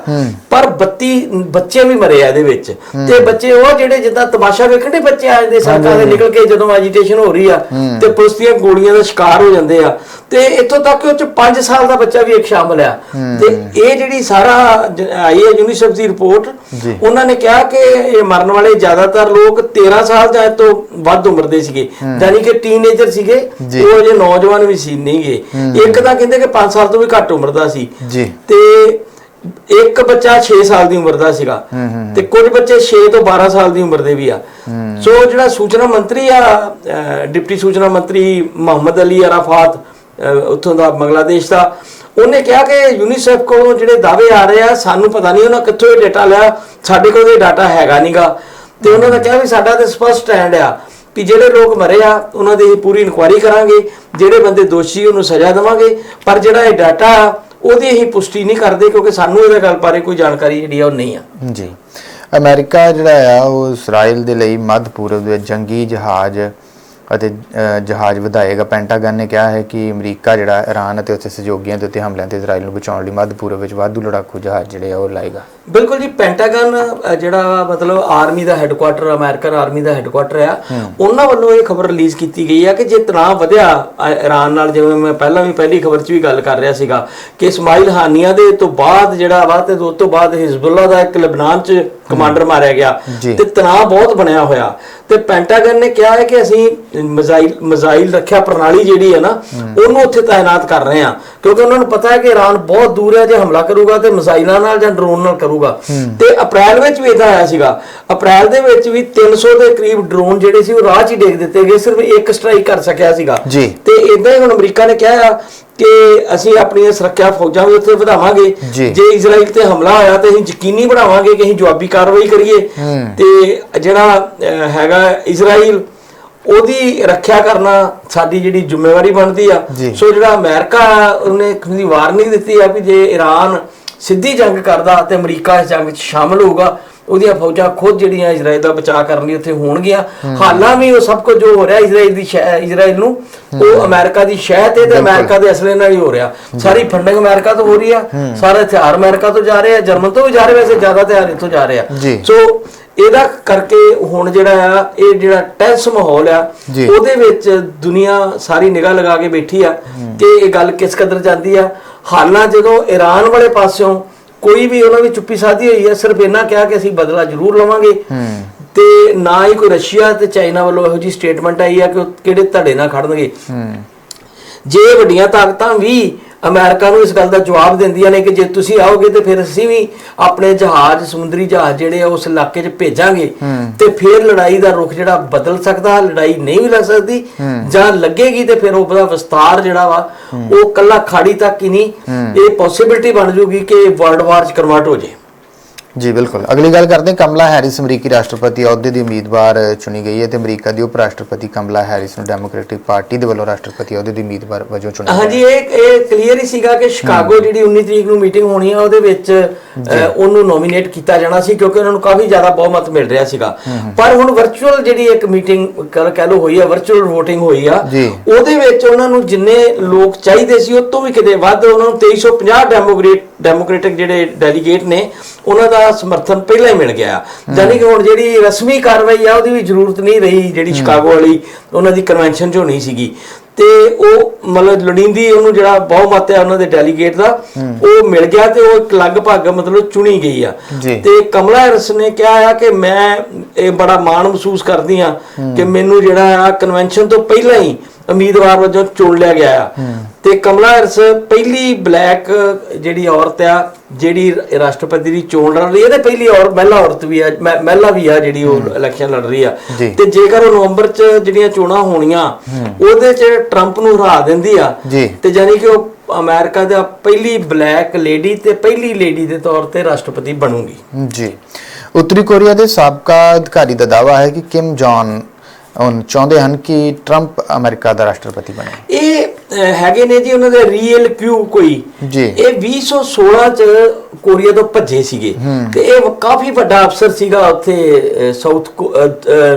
ਪਰ 32 ਬੱਚੇ ਵੀ ਮਰੇ ਆ ਇਹਦੇ ਵਿੱਚ। ਤੇ ਬੱਚੇ ਉਹ ਜਿਹੜੇ ਜਿੱਦਾਂ ਤਮਾਸ਼ਾ ਵੇਖਣ ਦੇ ਬੱਚੇ ਆ ਜਾਂਦੇ ਸੜਕਾਂ ਤੇ ਨਿਕਲ ਕੇ ਜਦੋਂ ਐਜੀਟੇਸ਼ਨ ਹੋ ਰਹੀ ਆ ਤੇ ਪੁਲਿਸ ਦੀਆਂ ਗੋਲੀਆਂ ਦਾ ਸ਼ਿਕਾਰ ਹੋ ਜਾਂਦੇ ਆ। ਤੇ ਇੱਥੋਂ ਤੱਕ ਉਹ 'ਚ 5 ਸਾਲ ਦਾ ਬੱਚਾ ਵੀ ਇੱਕ ਸ਼ਾਮਲ ਆ। ਤੇ ਇਹ ਜਿਹੜੀ ਸਾਰਾ ਜ- ਆਈ ਹੈ ਯੂਨੀਸੈਫ ਦੀ ਰਿਪੋਰਟ ਜੀ। ਉਹਨਾਂ ਨੇ ਕਿਹਾ ਕਿ ਇਹ ਮਰਨ ਵਾਲੇ ਜ਼ਿਆਦਾਤਰ ਲੋਕ 13 ਸਾਲ ਜਾਂ ਤੋਂ ਵੱਧ ਉਮਰ ਦੇ ਸੀਗੇ। ਯਾਨੀ ਕਿ ਟੀਨੇਜਰ ਸੀਗੇ ਜੀ। ਉਹ ਅਜੇ ਨੌਜਵਾਨ ਵੀ ਸੀ ਨਹੀਂਗੇ ਇੱਕ ਤਾਂ ਕਹਿੰਦੇ ਕਿ 5 ਸਾਲ ਤੋਂ ਵੀ ਘੱਟ ਉਮਰ ਦਾ ਸੀ। ਜੀ। ਤੇ ਇੱਕ ਬੱਚਾ 6 ਸਾਲ ਦੀ ਉਮਰ ਦਾ ਸੀਗਾ। ਤੇ ਕੁਝ ਬੱਚੇ 6 ਤੋਂ 12 ਸਾਲ ਦੀ ਉਮਰ ਦੇ ਵੀ ਆ। ਸੋ ਜਿਹੜਾ ਸੂਚਨਾ ਮੰਤਰੀ ਆ ਡਿਪਟੀ ਸੂਚਨਾ ਮੰਤਰੀ ਮੁਹੰਮਦ ਅਲੀ ਅਰਾਫਾਤ ਉੱਥੋਂ ਦਾ ਬੰਗਲਾਦੇਸ਼ ਦਾ, ਉਹਨੇ ਕਿਹਾ ਕਿ ਯੂਨੀਸੈਫ ਕੋਲੋਂ ਜਿਹੜੇ ਦਾਅਵੇ ਆ ਰਹੇ ਆ, ਸਾਨੂੰ ਪਤਾ ਨਹੀਂ ਉਹਨਾਂ ਕਿੱਥੋਂ ਇਹ ਡਾਟਾ ਲਿਆ, ਸਾਡੇ ਕੋਲ ਇਹ ਡਾਟਾ ਹੈਗਾ ਨਹੀਂਗਾ ਤੇ ਉਹਨਾਂ ਨੇ ਕਿਹਾ ਵੀ ਸਾਡਾ ਤੇ ਸਪਸ਼ਟ ਸਟੈਂਡ ਆ ਵੀ ਜਿਹੜੇ ਲੋਕ ਮਰੇ ਆ, ਉਹਨਾਂ ਦੀ ਅਸੀਂ ਪੂਰੀ ਇਨਕੁਆਇਰੀ ਕਰਾਂਗੇ, ਜਿਹੜੇ ਬੰਦੇ ਦੋਸ਼ੀ ਉਹਨੂੰ ਸਜ਼ਾ ਦੇਵਾਂਗੇ, ਪਰ ਜਿਹੜਾ ਇਹ ਡਾਟਾ ਆ, ਉਹਦੀ ਅਸੀਂ ਪੁਸ਼ਟੀ ਨਹੀਂ ਕਰਦੇ ਕਿਉਂਕਿ ਸਾਨੂੰ ਇਹਦੇ ਗੱਲ ਬਾਰੇ ਕੋਈ ਜਾਣਕਾਰੀ ਜਿਹੜੀ ਆ ਉਹ ਨਹੀਂ ਆ। ਜੀ। ਅਮਰੀਕਾ ਜਿਹੜਾ ਆ, ਉਹ ਇਸਰਾਇਲ ਦੇ ਲਈ ਮੱਧ ਪੂਰਬ ਦੇ ਜੰਗੀ ਜਹਾਜ਼ ਅਤੇ ਜਹਾਜ਼ ਵਧਾਏਗਾ ਪੈਂਟਾਗਨ ਨੇ ਕਿਹਾ ਹੈ ਕਿ ਅਮਰੀਕਾ, ਜਿਹੜਾ ਈਰਾਨ ਅਤੇ ਉੱਥੇ ਸਹਿਯੋਗੀਆਂ ਦੇ ਉੱਤੇ ਹਮਲਿਆਂ ਤੇ ਇਸਰਾਇਲ ਨੂੰ ਬਚਾਉਣ ਲਈ ਮੱਧ ਪੂਰਬ ਵਿੱਚ ਵਾਧੂ ਲੜਾਕੂ ਜਹਾਜ਼ ਜਿਹੜੇ ਆ ਉਹ ਲਾਏਗਾ। ਬਿਲਕੁਲ ਜੀ ਪੈਂਟਾਗਨ ਜਿਹੜਾ ਮਤਲਬ ਆਰਮੀ ਦਾ ਹੈੱਡਕੁਆਟਰ ਅਮਰੀਕਨ ਆਰਮੀ ਦਾ ਹੈੱਡਕੁਆਟਰ ਆ ਉਹਨਾਂ ਵੱਲੋਂ ਇਹ ਖਬਰ ਰਿਲੀਜ਼ ਕੀਤੀ ਗਈ ਆ ਕਿ ਜੇ ਤਣਾਅ ਵਧਿਆ ਇਰਾਨ ਨਾਲ ਜਿਵੇਂ ਮੈਂ ਪਹਿਲਾਂ ਵੀ ਪਹਿਲੀ ਖਬਰ 'ਚ ਵੀ ਗੱਲ ਕਰ ਰਿਹਾ ਸੀਗਾ ਕਿ ਇਸਮਾਈਲ ਹਾਨੀਆ ਦੇ ਤੋਂ ਬਾਅਦ ਜਿਹੜਾ ਵਾ ਤੇ ਉਸ ਤੋਂ ਬਾਅਦ ਹਿਜ਼ਬੁੱਲਾ ਦਾ ਇੱਕ ਲਬਨਾਨ 'ਚ ਕਮਾਂਡਰ ਮਾਰਿਆ ਗਿਆ। ਤੇ ਤਣਾਅ ਬਹੁਤ ਬਣਿਆ ਹੋਇਆ। ਤੇ ਪੈਂਟਾਗਨ ਨੇ ਕਿਹਾ ਹੈ ਕਿ ਅਸੀਂ ਮਿਜ਼ਾਈਲ ਮਿਜ਼ਾਈਲ ਰੱਖਿਆ ਪ੍ਰਣਾਲੀ ਜਿਹੜੀ ਹੈ ਨਾ ਉਹਨੂੰ ਉੱਥੇ ਤਾਇਨਾਤ ਕਰ ਰਹੇ ਹਾਂ ਕਿਉਂਕਿ ਉਹਨਾਂ ਨੂੰ ਪਤਾ ਹੈ ਕਿ ਇਰਾਨ ਬਹੁਤ ਦੂਰ ਹੈ ਜੇ ਹਮਲਾ ਕਰੂਗਾ ਤੇ ਮਿਜ਼ਾਈਲਾਂ ਨਾਲ ਜਾਂ ਡਰੋਨ ਨਾਲ ਕਰੂਗਾ। ਤੇ ਅਪ੍ਰੈਲ ਵਿੱਚ ਵੀ ਇਦਾਂ ਆਇਆ ਸੀਗਾ। ਅਪ੍ਰੈਲ ਦੇ ਵਿੱਚ ਵੀ 300 ਦੇ ਕਰੀਬ ਡਰੋਨ ਜਿਹੜੇ ਸੀ ਉਹ ਰਾਹ 'ਚ ਹੀ ਡੇਗ ਦਿੱਤੇ ਗਏ ਸਿਰਫ ਇੱਕ ਸਟ੍ਰਾਈਕ ਕਰ ਸਕਿਆ ਸੀਗਾ। ਤੇ ਇਦਾਂ ਹੀ ਹੁਣ ਅਮਰੀਕਾ ਨੇ ਕਿਹਾ ਆ ਕਿ ਅਸੀਂ ਆਪਣੀਆਂ ਸੁਰੱਖਿਆ ਫੌਜਾਂ ਵੀ ਉੱਥੇ ਵਧਾਵਾਂਗੇ। ਜੀ। ਇਜ਼ਰਾਈਲ ਤੇ ਹਮਲਾ ਹੋਇਆ ਤੇ ਅਸੀਂ ਯਕੀਨੀ ਬਣਾਵਾਂਗੇ ਕਿ ਅਸੀਂ ਜਵਾਬੀ ਕਾਰਵਾਈ ਕਰੀਏ। ਤੇ ਜਿਹੜਾ ਹੈਗਾ ਇਜ਼ਰਾਈਲ ਉਹਦੀ ਰੱਖਿਆ ਕਰਨਾ ਸਾਡੀ ਜਿਹੜੀ ਜ਼ਿੰਮੇਵਾਰੀ ਬਣਦੀ ਆ। ਸੋ ਜਿਹੜਾ ਅਮਰੀਕਾ ਉਹਨੇ ਵਾਰਨਿੰਗ ਦਿੱਤੀ ਆ ਵੀ ਜੇ ਈਰਾਨ ਸਿੱਧੀ ਜੰਗ ਕਰਦਾ ਤੇ ਅਮਰੀਕਾ ਇਸ ਜੰਗ ਵਿੱਚ ਸ਼ਾਮਲ ਹੋਊਗਾ। ਉਹਦੀਆਂ ਫੌਜਾਂ ਖੁਦ ਜਿਹੜੀਆਂ ਇਜ਼ਰਾਈਲ ਦਾ ਬਚਾਅ ਕਰਨ ਲਈ ਉੱਥੇ ਹੋਣਗੀਆਂ। ਹਾਲਾਂ ਵੀ ਉਹ ਸਭ ਕੁਝ ਜੋ ਹੋ ਰਿਹਾ ਇਜ਼ਰਾਈਲ ਦੀ ਇਜ਼ਰਾਈਲ ਨੂੰ ਉਹ ਅਮਰੀਕਾ ਦੀ ਸ਼ਹਿ ਤੇ ਤੇ ਅਮਰੀਕਾ ਦੇ ਅਸਲੇ ਨਾਲ ਹੀ ਹੋ ਰਿਹਾ। ਸਾਰੀ ਫੰਡਿੰਗ ਅਮਰੀਕਾ ਤੋਂ ਹੋ ਰਹੀ ਆ। ਸਾਰੇ ਹਥਿਆਰ ਅਮਰੀਕਾ ਤੋਂ ਜਾ ਰਹੇ ਆ ਜਰਮਨ ਤੋਂ ਵੀ ਜਾ ਰਹੇ ਵੈਸੇ ਜ਼ਿਆਦਾ ਹਥਿਆਰ ਇੱਥੋਂ ਜਾ ਰਹੇ। ਆ। ਸੋ ਇਹਦਾ ਕਰਕੇ ਹੁਣ ਜਿਹੜਾ ਆ ਇਹ ਜਿਹੜਾ ਟੈਂਸ ਮਾਹੌਲ ਆ। ਉਹਦੇ ਵਿੱਚ ਦੁਨੀਆ ਸਾਰੀ ਨਿਗਾਹ ਲਗਾ ਕੇ ਬੈਠੀ ਆ ਕਿ ਇਹ ਗੱਲ ਕਿਸ ਕਦਰ ਜਾਂਦੀ ਆ। ਹਾਲਾਂ ਜਦੋਂ ਈਰਾਨ ਵਾਲੇ ਪਾਸਿਓਂ ਕੋਈ ਵੀ ਉਹਨਾਂ ਦੀ ਚੁੱਪੀ ਸਾਧੀ ਹੋਈ ਆ ਸਿਰਫ ਇਹਨਾਂ ਕਿਹਾ ਕਿ ਅਸੀਂ ਬਦਲਾ ਜ਼ਰੂਰ ਲਵਾਂਗੇ। ਤੇ ਨਾ ਹੀ ਕੋਈ ਰਸ਼ੀਆ ਤੇ ਚਾਈਨਾ ਵੱਲੋਂ ਇਹੋ ਜੀ ਸਟੇਟਮੈਂਟ ਆਈ ਆ ਕਿ ਉਹ ਕਿਹੜੇ ਧੜੇ ਨਾਲ ਖੜਨਗੇ। ਜੇ ਵੱਡੀਆਂ ਤਾਕਤਾਂ ਵੀ ਅਮਰੀਕਾ ਨੂੰ ਇਸ ਗੱਲ ਦਾ ਜਵਾਬ ਦਿੰਦੀਆਂ ਨੇ ਕਿ ਜੇ ਤੁਸੀਂ ਆਓਗੇ ਤੇ ਫਿਰ ਅਸੀਂ ਵੀ ਆਪਣੇ ਜਹਾਜ਼ ਸਮੁੰਦਰੀ ਜਹਾਜ਼ ਜਿਹੜੇ ਆ ਉਸ ਇਲਾਕੇ 'ਚ ਭੇਜਾਂਗੇ। ਤੇ ਫਿਰ ਲੜਾਈ ਦਾ ਰੁਖ ਜਿਹੜਾ ਬਦਲ ਸਕਦਾ ਲੜਾਈ ਨਹੀਂ ਵੀ ਲੱਗ ਸਕਦੀ ਜਾਂ ਲੱਗੇਗੀ ਤੇ ਫਿਰ ਉਹਦਾ ਵਿਸਤਾਰ ਜਿਹੜਾ ਵਾ ਉਹ ਕੱਲਾ ਖਾੜੀ ਤੱਕ ਹੀ ਨਹੀਂ। ਇਹ ਪੋਸਿਬਿਲਿਟੀ ਬਣ ਜੂਗੀ ਕਿ ਵਰਲਡ ਵਾਰ 'ਚ ਕਨਵਰਟ ਹੋ ਜੇ। ਜੀ ਬਿਲਕੁਲ। ਅਗਲੀ ਗੱਲ ਕਰਦੇ ਹਾਂ ਕਮਲਾ ਹੈਰਿਸ ਅਮਰੀਕੀ ਰਾਸ਼ਟਰਪਤੀ ਅਹੁਦੇ ਦੀ ਉਮੀਦਵਾਰ ਚੁਣੀ ਗਈ ਹੈ ਤੇ ਅਮਰੀਕਾ ਦੀ ਉਪ ਰਾਸ਼ਟਰਪਤੀ ਕਮਲਾ ਹੈਰਿਸ ਨੂੰ ਡੈਮੋਕ੍ਰੈਟਿਕ ਪਾਰਟੀ ਦੇ ਵੱਲੋਂ ਰਾਸ਼ਟਰਪਤੀ ਅਹੁਦੇ ਦੀ ਉਮੀਦਵਾਰ ਵਜੋਂ ਚੁਣਿਆ ਗਿਆ। ਹਾਂਜੀ ਇਹ ਇਹ ਕਲੀਅਰ ਹੀ ਸੀਗਾ ਕਿ ਸ਼ਿਕਾਗੋ ਜਿਹੜੀ 19 ਤਰੀਕ ਨੂੰ ਮੀਟਿੰਗ ਹੋਣੀ ਆ ਉਹਦੇ ਵਿੱਚ ਉਹਨੂੰ ਨੋਮੀਨੇਟ ਕੀਤਾ ਜਾਣਾ ਸੀ ਕਿਉਂਕਿ ਉਹਨਾਂ ਨੂੰ ਕਾਫੀ ਜ਼ਿਆਦਾ ਬਹੁਮਤ ਮਿਲ ਰਿਹਾ ਸੀਗਾ। ਪਰ ਹੁਣ ਵਰਚੁਅਲ ਜਿਹੜੀ ਇੱਕ ਮੀਟਿੰਗ ਕਹਿ ਲੋ ਹੋਈ ਆ ਵਰਚੁਅਲ VOTING ਹੋਈ ਆ। ਉਹਦੇ ਵਿੱਚ ਉਹਨਾਂ ਨੂੰ ਜਿੰਨੇ ਲੋਕ ਚਾਹੀਦੇ ਸੀ ਉਹ ਤੋਂ ਵੀ ਕਿਤੇ ਵੱਧ ਉਹਨਾਂ ਨੂੰ 2350 ਡੈਮੋਕ੍ਰੇਟ ਡੈਮੋਕ੍ਰੈਟਿਕ ਜਿਹੜੇ ਡੈਲੀਗੇਟ ਨੇ ਉਹਨਾਂ ਦਾ ਸਮਰਥਨ ਪਹਿਲਾਂ ਹੀ ਮਿਲ ਗਿਆ। ਯਾਨੀ ਕਿ ਹੁਣ ਜਿਹੜੀ ਰਸਮੀ ਕਾਰਵਾਈ ਆ ਉਹਦੀ ਵੀ ਜ਼ਰੂਰਤ ਨਹੀਂ ਰਹੀ ਜਿਹੜੀ ਸ਼ਿਕਾਗੋ ਵਾਲੀ ਉਹਨਾਂ ਦੀ ਕਨਵੈਨਸ਼ਨ 'ਚ ਹੋਣੀ ਸੀਗੀ। ਤੇ ਉਹ ਮਤਲਬ ਲੋੜੀਂਦੀ ਉਹਨੂੰ ਜਿਹੜਾ ਬਹੁਮਤ ਹੈ ਉਹਨਾਂ ਦੇ ਡੈਲੀਗੇਟ ਦਾ ਉਹ ਮਿਲ ਗਿਆ ਤੇ ਉਹ ਇੱਕ ਲਗਭਗ ਮਤਲਬ ਚੁਣੀ ਗਈ ਆ। ਤੇ ਕਮਲਾ ਹੈਰਿਸ ਨੇ ਕਿਹਾ ਆ ਕਿ ਮੈਂ ਇਹ ਬੜਾ ਮਾਣ ਮਹਿਸੂਸ ਕਰਦੀ ਆ ਕਿ ਮੈਨੂੰ ਜਿਹੜਾ ਆ ਕਨਵੈਨਸ਼ਨ ਤੋਂ ਪਹਿਲਾਂ ਹੀ ਉਮੀਦਵਾਰ ਵਜੋਂ ਚੁਣ ਲਿਆ ਗਿਆ ਆ। ਤੇ ਕਮਲਾ ਹੈਰਿਸ ਪਹਿਲੀ ਬਲੈਕ ਜਿਹੜੀ ਔਰਤ ਆ ਜਿਹੜੀ ਰਾਸ਼ਟਰਪਤੀ ਦੀ ਚੋਣ ਲੜ ਰਹੀ ਹੈ ਤੇ ਪਹਿਲੀ ਔਰ ਮਹਿਲਾ ਔਰਤ ਵੀ ਆ ਮਹਿ- ਮਹਿਲਾ ਵੀ ਆ ਜਿਹੜੀ ਉਹ ਇਲੈਕਸ਼ਨ ਲੜ ਰਹੀ ਆ। ਤੇ ਜੇਕਰ ਉਹ ਨਵੰਬਰ ਚ ਜਿਹੜੀਆਂ ਚੋਣਾਂ ਹੋਣੀਆਂ ਉਹਦੇ ਚ ਟਰੰਪ ਨੂੰ ਹਰਾ ਦਿੰਦੀ ਆ। ਤੇ ਜਾਨੀ ਕਿ ਉਹ ਅਮਰੀਕਾ ਦਾ ਪਹਿਲੀ ਬਲੈਕ ਲੇਡੀ ਤੇ ਪਹਿਲੀ ਲੇਡੀ ਦੇ ਤੌਰ ਤੇ ਰਾਸ਼ਟਰਪਤੀ ਬਣੂਗੀ। ਜੀ। ਉੱਤਰੀ ਕੋਰੀਆ ਦੇ ਸਾਬਕਾ ਅਧਿਕਾਰੀ ਦਾ ਦਾਅਵਾ ਹੈ ਕਿ ਕਿਮ ਜੌਨ ਉਨ ਚਾਹੁੰਦੇ ਹਨ ਕਿ ਟਰੰਪ ਅਮਰੀਕਾ ਦਾ ਰਾਸ਼ਟਰਪਤੀ ਬਣੇ। ਇਹ ਹੈਗੇ ਨੇ ਜੀ ਉਹਨਾਂ ਦੇ ਰੀਅਲ ਕਿਊ ਕੋਈ। ਜੀ। ਇਹ 2016 ਚ ਕੋਰੀਆ ਤੋਂ ਭੱਜੇ ਸੀਗੇ। ਤੇ ਇਹ ਕਾਫੀ ਵੱਡਾ ਅਫਸਰ ਸੀਗਾ ਉੱਥੇ ਸਾਊਥ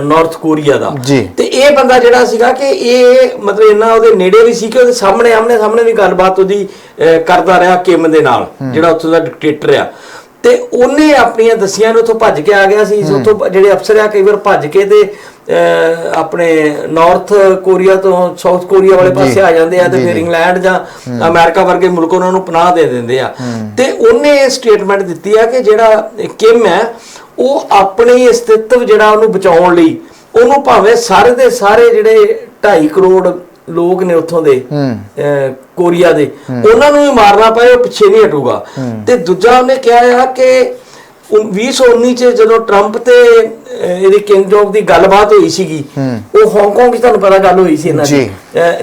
ਨਾਰਥ ਕੋਰੀਆ ਦਾ। ਤੇ ਇਹ ਬੰਦਾ ਜਿਹੜਾ ਸੀਗਾ ਕਿ ਇਹ ਮਤਲਬ ਇਹਨਾਂ ਉਹਦੇ ਨੇੜੇ ਵੀ ਸੀ ਕਿ ਉਹਦੇ ਸਾਹਮਣੇ ਆਮਨੇ ਸਾਹਮਣੇ ਵੀ ਗੱਲਬਾਤ ਉਹਦੀ ਕਰਦਾ ਰਿਹਾ ਕਿਮ ਦੇ ਨਾਲ ਜਿਹੜਾ ਉੱਥੋਂ ਦਾ ਡਿਕਟੇਟਰ ਆ। ਤੇ ਉਹਨੇ ਆਪਣੀਆਂ ਦਸੀਆਂ ਨੂੰ ਉੱਥੋਂ ਭੱਜ ਕੇ ਆ ਗਿਆ ਸੀ ਉੱਥੋਂ ਜਿਹੜੇ ਅਫਸਰ ਆ ਕਈ ਵਾਰ ਭੱਜ ਕੇ ਤੇ ਆਪਣੇ ਨਾਰਥ ਕੋਰੀਆ ਤੋਂ ਸਾਊਥ ਕੋਰੀਆ ਵਾਲੇ ਪਾਸੇ ਆ ਜਾਂਦੇ ਆ ਤੇ ਫਿਰ ਇੰਗਲੈਂਡ ਜਾਂ ਅਮਰੀਕਾ ਵਰਗੇ ਮੁਲਕ ਉਹਨਾਂ ਨੂੰ ਪਨਾਹ ਦੇ ਦਿੰਦੇ ਆ। ਤੇ ਉਹਨੇ ਇਹ ਸਟੇਟਮੈਂਟ ਦਿੱਤੀ ਆ ਕਿ ਜਿਹੜਾ ਕਿਮ ਹੈ ਉਹ ਆਪਣੇ ਅਸਤਿਤਵ ਜਿਹੜਾ ਉਹਨੂੰ ਬਚਾਉਣ ਲਈ ਉਹਨੂੰ ਭਾਵੇਂ ਸਾਰੇ ਦੇ ਸਾਰੇ ਜਿਹੜੇ 2.5 ਕਰੋੜ ਲੋਕ ਨੇ ਉੱਥੋਂ ਦੇ ਕੋਰੀਆ ਦੇ। ਉਹਨਾਂ ਨੂੰ ਵੀ ਮਾਰਨਾ ਪਏ ਉਹ ਪਿੱਛੇ ਨਹੀਂ ਹਟੂਗਾ। ਤੇ ਦੂਜਾ ਉਹਨੇ ਕਿਹਾ ਆ ਕਿ ਉਨ- 2019 ਚ ਜਦੋਂ ਟਰੰਪ ਤੇ ਇਹਦੀ ਕਿੰਗ ਜੋਬ ਦੀ ਗੱਲਬਾਤ ਹੋਈ ਸੀਗੀ ਉਹ ਹਾਂਗਕਾਂਗ 'ਚ ਤੁਹਾਨੂੰ ਪਤਾ ਗੱਲ ਹੋਈ ਸੀ ਇਹਨਾਂ ਦੀ।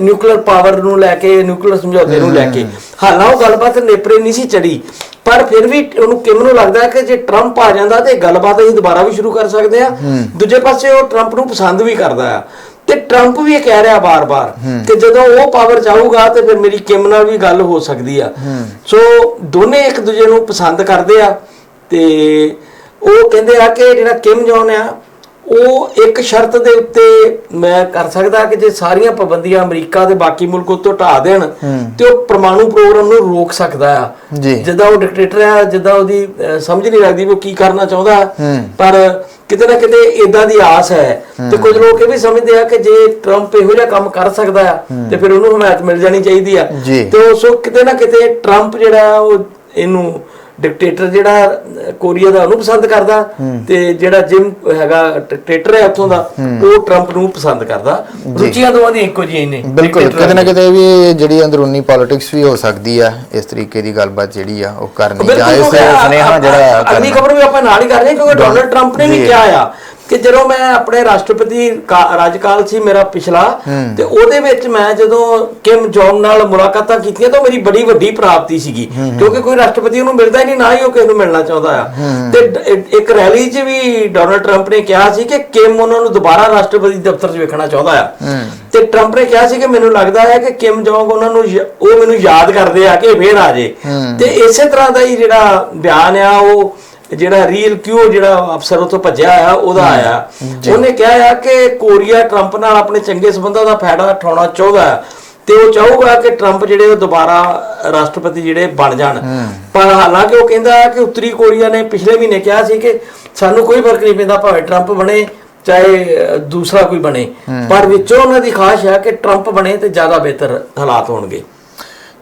ਨਿਊਕਲੀਅਰ ਪਾਵਰ ਨੂੰ ਲੈ ਕੇ ਨਿਊਕਲੀਅਰ ਸਮਝੌਤੇ ਨੂੰ ਲੈ ਕੇ। ਹਾਲਾਂ ਉਹ ਗੱਲਬਾਤ ਨੇਪਰੇ ਨਹੀਂ ਸੀ ਚੜੀ। ਪਰ ਫਿਰ ਵੀ ਉਹਨੂੰ ਕਿਮ ਨੂੰ ਲੱਗਦਾ ਕਿ ਜੇ ਟਰੰਪ ਆ ਜਾਂਦਾ ਤੇ ਗੱਲਬਾਤ ਅਸੀਂ ਦੁਬਾਰਾ ਵੀ ਸ਼ੁਰੂ ਕਰ ਸਕਦੇ ਆ ਦੂਜੇ ਪਾਸੇ ਉਹ ਟਰੰਪ ਨੂੰ ਪਸੰਦ ਵੀ ਕਰਦਾ ਆ। ਤੇ ਟਰੰਪ ਵੀ ਇਹ ਕਹਿ ਰਿਹਾ ਬਾਰ-ਬਾਰ ਕਿ ਜਦੋਂ ਉਹ ਪਾਵਰ ਚਾਹੂਗਾ ਤੇ ਫਿਰ ਮੇਰੀ ਕਿਮ ਨਾਲ ਵੀ ਗੱਲ ਹੋ ਸਕਦੀ ਆ। ਸੋ ਦੋਨੇ ਇੱਕ ਦੂਜੇ ਨੂੰ ਪਸੰਦ ਕਰਦੇ ਆ ਤੇ ਉਹ ਕਹਿੰਦੇ ਆ ਕਿ ਜਿਹੜਾ ਕਿਮ ਜੌਨ ਆ ਉਹ ਇੱਕ ਸ਼ਰਤ ਦੇ ਉੱਤੇ ਮੈਂ ਕਰ ਸਕਦਾ ਕਿ ਜੇ ਸਾਰੀਆਂ ਪਾਬੰਦੀਆਂ ਅਮਰੀਕਾ ਤੇ ਬਾਕੀ ਮੁਲਕ ਉੱਤੋਂ ਢਾ ਦੇਣ ਤੇ ਉਹ ਪਰਮਾਣੂ ਪ੍ਰੋਗਰਾਮ ਨੂੰ ਰੋਕ ਸਕਦਾ ਆ। ਜਿੱਦਾਂ ਉਹ ਡਿਕਟੇਟਰ ਆ ਜਿੱਦਾਂ ਉਹਦੀ ਸਮਝ ਨਹੀਂ ਲੱਗਦੀ ਉਹ ਕੀ ਕਰਨਾ ਚਾਹੁੰਦਾ। ਪਰ ਕਿਤੇ ਨਾ ਕਿਤੇ ਇਦਾਂ ਦੀ ਆਸ ਹੈ। ਤੇ ਕੁਝ ਲੋਕ ਇਹ ਵੀ ਸਮਝਦੇ ਆ ਕਿ ਜੇ ਟਰੰਪ ਇਹੋ ਜਿਹਾ ਕੰਮ ਕਰ ਸਕਦਾ ਆ ਤੇ ਫਿਰ ਉਹਨੂੰ ਹਮਾਇਤ ਮਿਲ ਜਾਣੀ ਚਾਹੀਦੀ ਆ। ਤੇ ਸੋ ਕਿਤੇ ਨਾ ਕਿਤੇ ਟਰੰਪ ਜਿਹੜਾ ਉਹ ਇਹਨੂੰ ਡਿਕਟੇਟਰ ਜਿਹੜਾ ਕੋਰੀਆ ਦਾ ਉਹਨੂੰ ਪਸੰਦ ਕਰਦਾ ਤੇ ਜਿਹੜਾ ਜਿਮ ਹੈਗਾ ਡਿਕਟੇਟਰ ਹੈ ਉੱਥੋਂ ਦਾ ਉਹ ਟਰੰਪ ਨੂੰ ਪਸੰਦ ਕਰਦਾ। ਰੁਚੀਆਂ ਦੋਵਾਂ ਦੀਆਂ ਇੱਕੋ ਜਿਹੀਆਂ ਨੇ। ਬਿਲਕੁਲ। ਕਿਤੇ ਨਾ ਕਿਤੇ ਵੀ ਜਿਹੜੀ ਅੰਦਰੂਨੀ ਪੋਲਿਟਿਕਸ ਵੀ ਹੋ ਸਕਦੀ ਆ ਇਸ ਤਰੀਕੇ ਦੀ ਗੱਲਬਾਤ ਜਿਹੜੀ ਆ ਉਹ ਕਰਨੀ ਜਾਂ ਬਿਲਕੁਲ ਇਸ ਕਿਉਂਕਿ ਸੁਨੇਹਾ ਜਿਹੜਾ ਅਗਲੀ। ਖਬਰ ਵੀ ਆਪਾਂ ਨਾਲ ਹੀ ਕਰ ਰਹੇ ਕਿਉਂਕਿ ਡੋਨਲਡ ਟਰੰਪ ਨੇ ਵੀ। ਕਿਹਾ ਆ ਕਿ ਜਦੋਂ ਮੈਂ ਆਪਣੇ ਰਾਸ਼ਟਰਪਤੀ ਰਾਜਕਾਲ ਸੀ ਮੇਰਾ ਪਿਛਲਾ ਤੇ ਉਹਦੇ ਵਿੱਚ ਮੈਂ ਜਦੋਂ ਕਿਮ ਜੋਂਗ ਨਾਲ ਮੁਲਾਕਾਤਾਂ ਕੀਤੀਆਂ ਤਾਂ ਮੇਰੀ ਬੜੀ ਵੱਡੀ ਪ੍ਰਾਪਤੀ ਸੀਗੀ। ਕਿਉਂਕਿ ਕੋਈ ਰਾਸ਼ਟਰਪਤੀ ਉਹਨੂੰ ਮਿਲਦਾ ਹੀ ਨਹੀਂ ਨਾ ਹੀ ਉਹ ਕਿਸੇ ਨੂੰ ਮਿਲਣਾ ਚਾਹੁੰਦਾ ਆ। ਤੇ ਇੱਕ ਰੈਲੀ 'ਚ ਵੀ ਡੋਨਲਡ ਟਰੰਪ ਨੇ ਕਿਹਾ ਸੀ ਕਿ ਕਿਮ ਉਹਨਾਂ ਨੂੰ ਦੁਬਾਰਾ ਰਾਸ਼ਟਰਪਤੀ ਦਫ਼ਤਰ 'ਚ ਵੇਖਣਾ ਚਾਹੁੰਦਾ ਆ। ਤੇ ਟਰੰਪ ਨੇ ਕਿਹਾ ਸੀ ਕਿ ਮੈਨੂੰ ਲੱਗਦਾ ਹੈ ਕਿ ਕਿਮ ਜੋਂਗ ਉਹਨਾਂ ਨੂੰ ਉਹ ਮੈਨੂੰ ਯਾਦ ਕਰਦੇ ਆ ਕਿ ਫੇਰ ਆ ਜੇ। ਤੇ ਇਸੇ ਤਰ੍ਹਾਂ ਦਾ ਹੀ ਜਿਹੜਾ ਬਿਆਨ ਆ ਉਹ ਜਿਹੜਾ ਰੀਅਲ ਕਿਉ ਜਿਹੜਾ ਅਫਸਰ ਉਥੋਂ ਭੱਜਿਆ ਆ ਉਹਦਾ ਆਇਆ। ਉਹਨੇ ਕਿਹਾ ਆ ਕਿ ਕੋਰੀਆ ਟਰੰਪ ਨਾਲ ਆਪਣੇ ਚੰਗੇ ਸੰਬੰਧਾਂ ਦਾ ਫਾਇਦਾ ਉਠਾਉਣਾ ਚਾਹੁੰਦਾ ਹੈ ਤੇ ਉਹ ਚਾਹੂਗਾ ਕਿ ਟਰੰਪ ਜਿਹੜੇ ਉਹ ਦੁਬਾਰਾ ਰਾਸ਼ਟਰਪਤੀ ਜਿਹੜੇ ਬਣ ਜਾਣ। ਪਰ ਹਾਲਾਂਕਿ ਉਹ ਕਹਿੰਦਾ ਹੈ ਕਿ ਉੱਤਰੀ ਕੋਰੀਆ ਨੇ ਪਿਛਲੇ ਮਹੀਨੇ ਕਿਹਾ ਸੀ ਕਿ ਸਾਨੂੰ ਕੋਈ ਫ਼ਰਕ ਨਹੀਂ ਪੈਂਦਾ ਭਾਵੇਂ ਟਰੰਪ ਬਣੇ ਚਾਹੇ ਦੂਸਰਾ ਕੋਈ ਬਣੇ। ਪਰ ਵਿੱਚੋਂ ਉਹਨਾਂ ਦੀ ਖਾਸ਼ ਹੈ ਕਿ ਟਰੰਪ ਬਣੇ ਤੇ ਜ਼ਿਆਦਾ ਬਿਹਤਰ ਹਾਲਾਤ ਹੋਣਗੇ।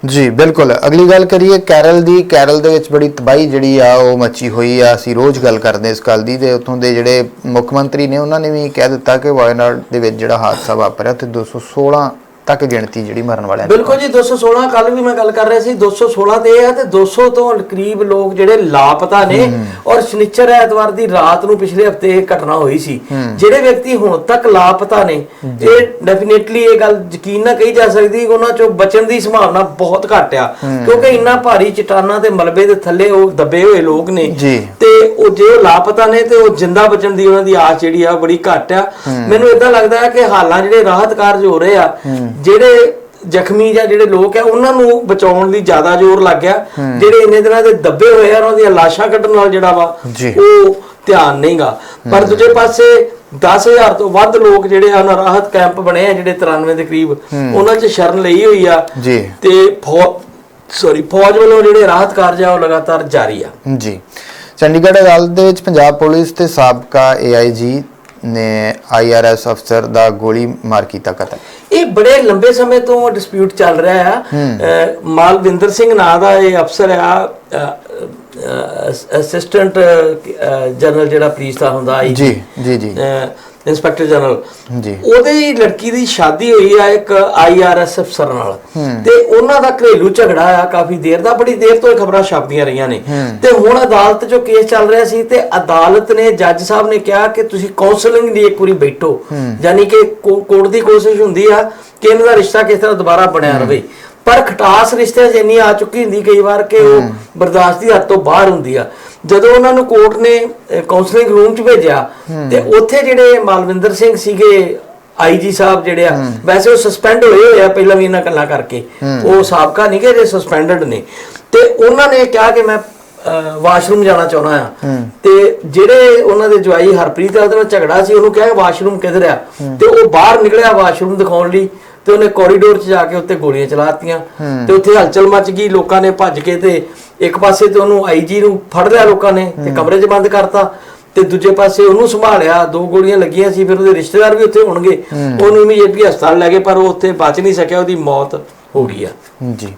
ਜੀ, ਬਿਲਕੁਲ। ਅਗਲੀ ਗੱਲ ਕਰੀਏ, ਕੈਰਲ ਦੀ, ਕੈਰਲ ਦੇ ਵਿੱਚ ਬੜੀ ਤਬਾਹੀ ਜਿਹੜੀ ਆ, ਉਹ ਮੱਚੀ ਹੋਈ ਆ। ਅਸੀਂ ਰੋਜ਼ ਗੱਲ ਕਰਦੇ ਹਾਂ ਇਸ ਗੱਲ ਦੀ ਤੇ ਉੱਥੋਂ ਦੇ ਜਿਹੜੇ ਮੁੱਖ ਮੰਤਰੀ ਨੇ, ਉਹਨਾਂ ਨੇ ਵੀ ਕਹਿ ਦਿੱਤਾ ਕਿ ਵਾਇਨਾਡ ਦੇ ਵਿੱਚ ਜਿਹੜਾ ਹਾਦਸਾ ਵਾਪਰਿਆ ਤੇ 216 ਤੱਕ ਗਿਣਤੀ ਜਿਹੜੀ ਮਰਨ ਵਾਲਿਆਂ ਦੀ। ਬਿਲਕੁਲ ਜੀ 216 ਕੱਲ ਵੀ ਮੈਂ ਗੱਲ ਕਰ ਰਿਹਾ ਸੀ 216 ਤੇ ਹੈ ਤੇ 200 ਤੋਂ ਕਰੀਬ ਲੋਕ ਜਿਹੜੇ ਲਾਪਤਾ ਨੇ ਔਰ ਸ਼ਨੀਚਰ ਐਤਵਾਰ ਦੀ ਰਾਤ ਨੂੰ ਪਿਛਲੇ ਹਫ਼ਤੇ ਇਹ ਘਟਨਾ ਹੋਈ ਸੀ। ਜਿਹੜੇ ਵਿਅਕਤੀ ਹੁਣ ਤੱਕ ਲਾਪਤਾ ਨੇ ਇਹ ਡੈਫੀਨੇਟਲੀ ਇਹ ਗੱਲ ਯਕੀਨ ਨਾ ਕਹੀ ਜਾ ਸਕਦੀ ਕਿ ਉਹਨਾਂ ਚੋਂ ਬਚਣ ਦੀ ਸੰਭਾਵਨਾ ਬਹੁਤ ਘੱਟ ਆ। ਕਿਉਂਕਿ ਇੰਨਾ ਭਾਰੀ ਚਟਾਨਾਂ ਤੇ ਮਲਬੇ ਦੇ ਥੱਲੇ ਉਹ ਦੱਬੇ ਹੋਏ ਲੋਕ ਨੇ। ਤੇ ਉਹ ਜੇ ਉਹ ਲਾਪਤਾ ਨੇ ਤੇ ਉਹ ਜਿੰਦਾ ਬਚਣ ਦੀ ਉਹਨਾਂ ਦੀ ਆਸ ਜਿਹੜੀ ਆ ਬੜੀ ਘੱਟ ਆ। ਮੈਨੂੰ ਇਦਾਂ ਲੱਗਦਾ ਹੈ ਕਿ ਹਾਲਾਂ ਜਿਹੜੇ ਰਾਹਤ ਕਾਰਜ ਹੋ ਰਹੇ ਆ ਜਿਹੜੇ ਜ਼ਖਮੀ ਜਾਂ ਜਿਹੜੇ ਲੋਕ ਆ ਉਹਨਾਂ ਨੂੰ ਬਚਾਉਣ ਲਈ ਜ਼ਿਆਦਾ ਜ਼ੋਰ ਲੱਗ ਗਿਆ। ਜਿਹੜੇ ਇੰਨੇ ਦਿਨਾਂ ਦੇ ਦੱਬੇ ਹੋਏ ਆ ਉਹਨਾਂ ਦੀਆਂ ਲਾਸ਼ਾਂ ਕੱਢਣ ਨਾਲ ਜਿਹੜਾ ਵਾ। ਉਹ ਧਿਆਨ ਨਹੀਂਗਾ ਪਰ ਦੂਜੇ ਪਾਸੇ 10000 ਤੋਂ ਵੱਧ ਲੋਕ ਜਿਹੜੇ ਆ ਉਹਨਾਂ ਰਾਹਤ ਕੈਂਪ ਬਣੇ ਆ ਜਿਹੜੇ 93 ਦੇ ਕਰੀਬ। ਉਹਨਾਂ 'ਚ ਸ਼ਰਨ ਲਈ ਹੋਈ ਆ। ਜੀ। ਤੇ ਸੌਰੀ ਫੌਜ ਵੱਲੋਂ ਜਿਹੜੇ ਰਾਹਤ ਕਾਰਜ ਆ ਉਹ ਲਗਾਤਾਰ ਜਾਰੀ ਆ। ਜੀ। ਚੰਡੀਗੜ੍ਹ ਅਦਾਲਤ ਦੇ ਵਿੱਚ ਪੰਜਾਬ ਪੁਲਿਸ ਤੇ ਸਾਬਕਾ ਏਆਈਜੀ ਨੇ ਆਈਆਰਐਸ ਅਫਸਰ ਦਾ ਗੋਲੀ ਮਾਰ ਕੀਤਾ ਕਤਲ। ਇਹ ਬੜੇ ਲੰਬੇ ਸਮੇਂ ਤੋਂ ਡਿਸਪਿਊਟ ਚੱਲ ਰਿਹਾ ਆ। ਮਾਲਵਿੰਦਰ ਸਿੰਘ ਨਾਂ ਦਾ ਇਹ ਅਫਸਰ ਆ। ਅਸਿਸਟੈਂਟ ਜਨਰਲ ਜਿਹੜਾ ਪੁਲਿਸ ਦਾ ਹੁੰਦਾ ਜੀ। ਜੀ ਜੀ ਇੰਸਪੈਕਟਰ ਜਨਰਲ ਜੀ। ਉਹਦੇ ਲੜਕੀ ਦੀ ਸ਼ਾਦੀ ਹੋਈ ਆ ਇੱਕ ਆਈਆਰਐਸ ਅਫਸਰ ਨਾਲ। ਤੇ ਉਹਨਾਂ ਦਾ ਘਰੇਲੂ ਝਗੜਾ ਆ ਕਾਫੀ ਦੇਰ ਦਾ ਬੜੀ ਦੇਰ ਤੋਂ ਇਹ ਖਬਰਾਂ ਛਪਦੀਆਂ ਰਹੀਆਂ ਨੇ। ਤੇ ਹੁਣ ਅਦਾਲਤ 'ਚੋਂ ਕੇਸ ਚੱਲ ਰਿਹਾ ਸੀ ਤੇ ਅਦਾਲਤ ਨੇ ਜੱਜ ਸਾਹਿਬ ਨੇ ਕਿਹਾ ਕਿ ਤੁਸੀਂ ਕਾਉਂਸਲਿੰਗ ਲਈ ਇੱਕ ਵਾਰੀ ਬੈਠੋ। ਯਾਨੀ ਕਿ ਕੋ- ਕੋਰਟ ਦੀ ਕੋਸ਼ਿਸ਼ ਹੁੰਦੀ ਆ ਕਿ ਇਹਨਾਂ ਦਾ ਰਿਸ਼ਤਾ ਕਿਸ ਤਰ੍ਹਾਂ ਦੁਬਾਰਾ ਬਣਿਆ ਰਵੇ। ਪਰ ਖਟਾਸ ਰਿਸ਼ਤੇ 'ਚ ਇੰਨੀ ਆ ਚੁੱਕੀ ਹੁੰਦੀ ਕਈ ਵਾਰ ਕਿ ਉਹ ਬਰਦਾਸ਼ਤ ਦੀ ਹੱਦ ਤੋਂ ਬਾਹਰ ਹੁੰਦੀ ਆ। ਜਦੋਂ ਉਹਨਾਂ ਨੂੰ ਕੋਰਟ ਨੇ ਕਾਉਂਸਲਿੰਗ ਰੂਮ 'ਚ ਭੇਜਿਆ ਤੇ ਉੱਥੇ ਜਿਹੜੇ ਮਾਲਵਿੰਦਰ ਸਿੰਘ ਸੀਗੇ ਆਈਜੀ ਸਾਹਿਬ ਜਿਹੜੇ ਆ ਵੈਸੇ ਉਹ ਸਸਪੈਂਡ ਹੋਏ ਹੋਏ ਆ ਪਹਿਲਾਂ ਵੀ ਇਹਨਾਂ ਗੱਲਾਂ ਕਰਕੇ। ਉਹ ਸਾਬਕਾ ਨਹੀਂ ਕਿ ਜੇ ਸਸਪੈਂਡਡ ਨੇ। ਤੇ ਉਹਨਾਂ ਨੇ ਕਿਹਾ ਕਿ ਮੈਂ ਵਾਸ਼ਰੂਮ ਜਾਣਾ ਚਾਹੁੰਦਾ ਆ। ਤੇ ਜਿਹੜੇ ਉਹਨਾਂ ਦੇ ਜਵਾਈ ਹਰਪ੍ਰੀਤ ਆ ਉਹਦੇ ਨਾਲ ਝਗੜਾ ਸੀ ਉਹਨੂੰ ਕਿਹਾ ਵਾਸ਼ਰੂਮ ਕਿੱਧਰ ਆ? ਤੇ ਉਹ ਬਾਹਰ ਨਿਕਲਿਆ ਵਾਸ਼ਰੂਮ ਦਿਖਾਉਣ ਲਈ ਤੇ ਉਹਨੇ ਕੋਰੀਡੋਰ 'ਚ ਜਾ ਕੇ ਉੱਤੇ ਗੋਲੀਆਂ ਚਲਾਤੀਆਂ ਤੇ ਉੱਥੇ ਹਲਚਲ ਮਚ ਗਈ ਲੋਕਾਂ ਨੇ ਭੱਜ ਕੇ ਤੇ ਇੱਕ ਪਾਸੇ ਤੇ ਉਹਨੂੰ ਆਈਜੀ ਨੂੰ ਫੜ ਲਿਆ ਲੋਕਾਂ ਨੇ ਤੇ ਕਮਰੇ 'ਚ ਬੰਦ ਕਰਤਾ ਤੇ ਦੂਜੇ ਪਾਸੇ ਉਹਨੂੰ ਸੰਭਾਲਿਆ ਦੋ ਗੋਲੀਆਂ ਲੱਗੀਆਂ ਸੀ ਫਿਰ ਉਹਦੇ ਰਿਸ਼ਤੇਦਾਰ ਵੀ ਉੱਥੇ ਹੋਣਗੇ। ਉਹਨੂੰ ਇਮੀਡੀਏਟਲੀ ਹਸਪਤਾਲ ਲੈ ਗਏ ਪਰ ਉਹ ਉੱਥੇ ਬਚ ਨਹੀਂ ਸਕਿਆ ਉਹਦੀ ਮੌਤ ਹੋ ਗਈ ਆ। ਜੀ।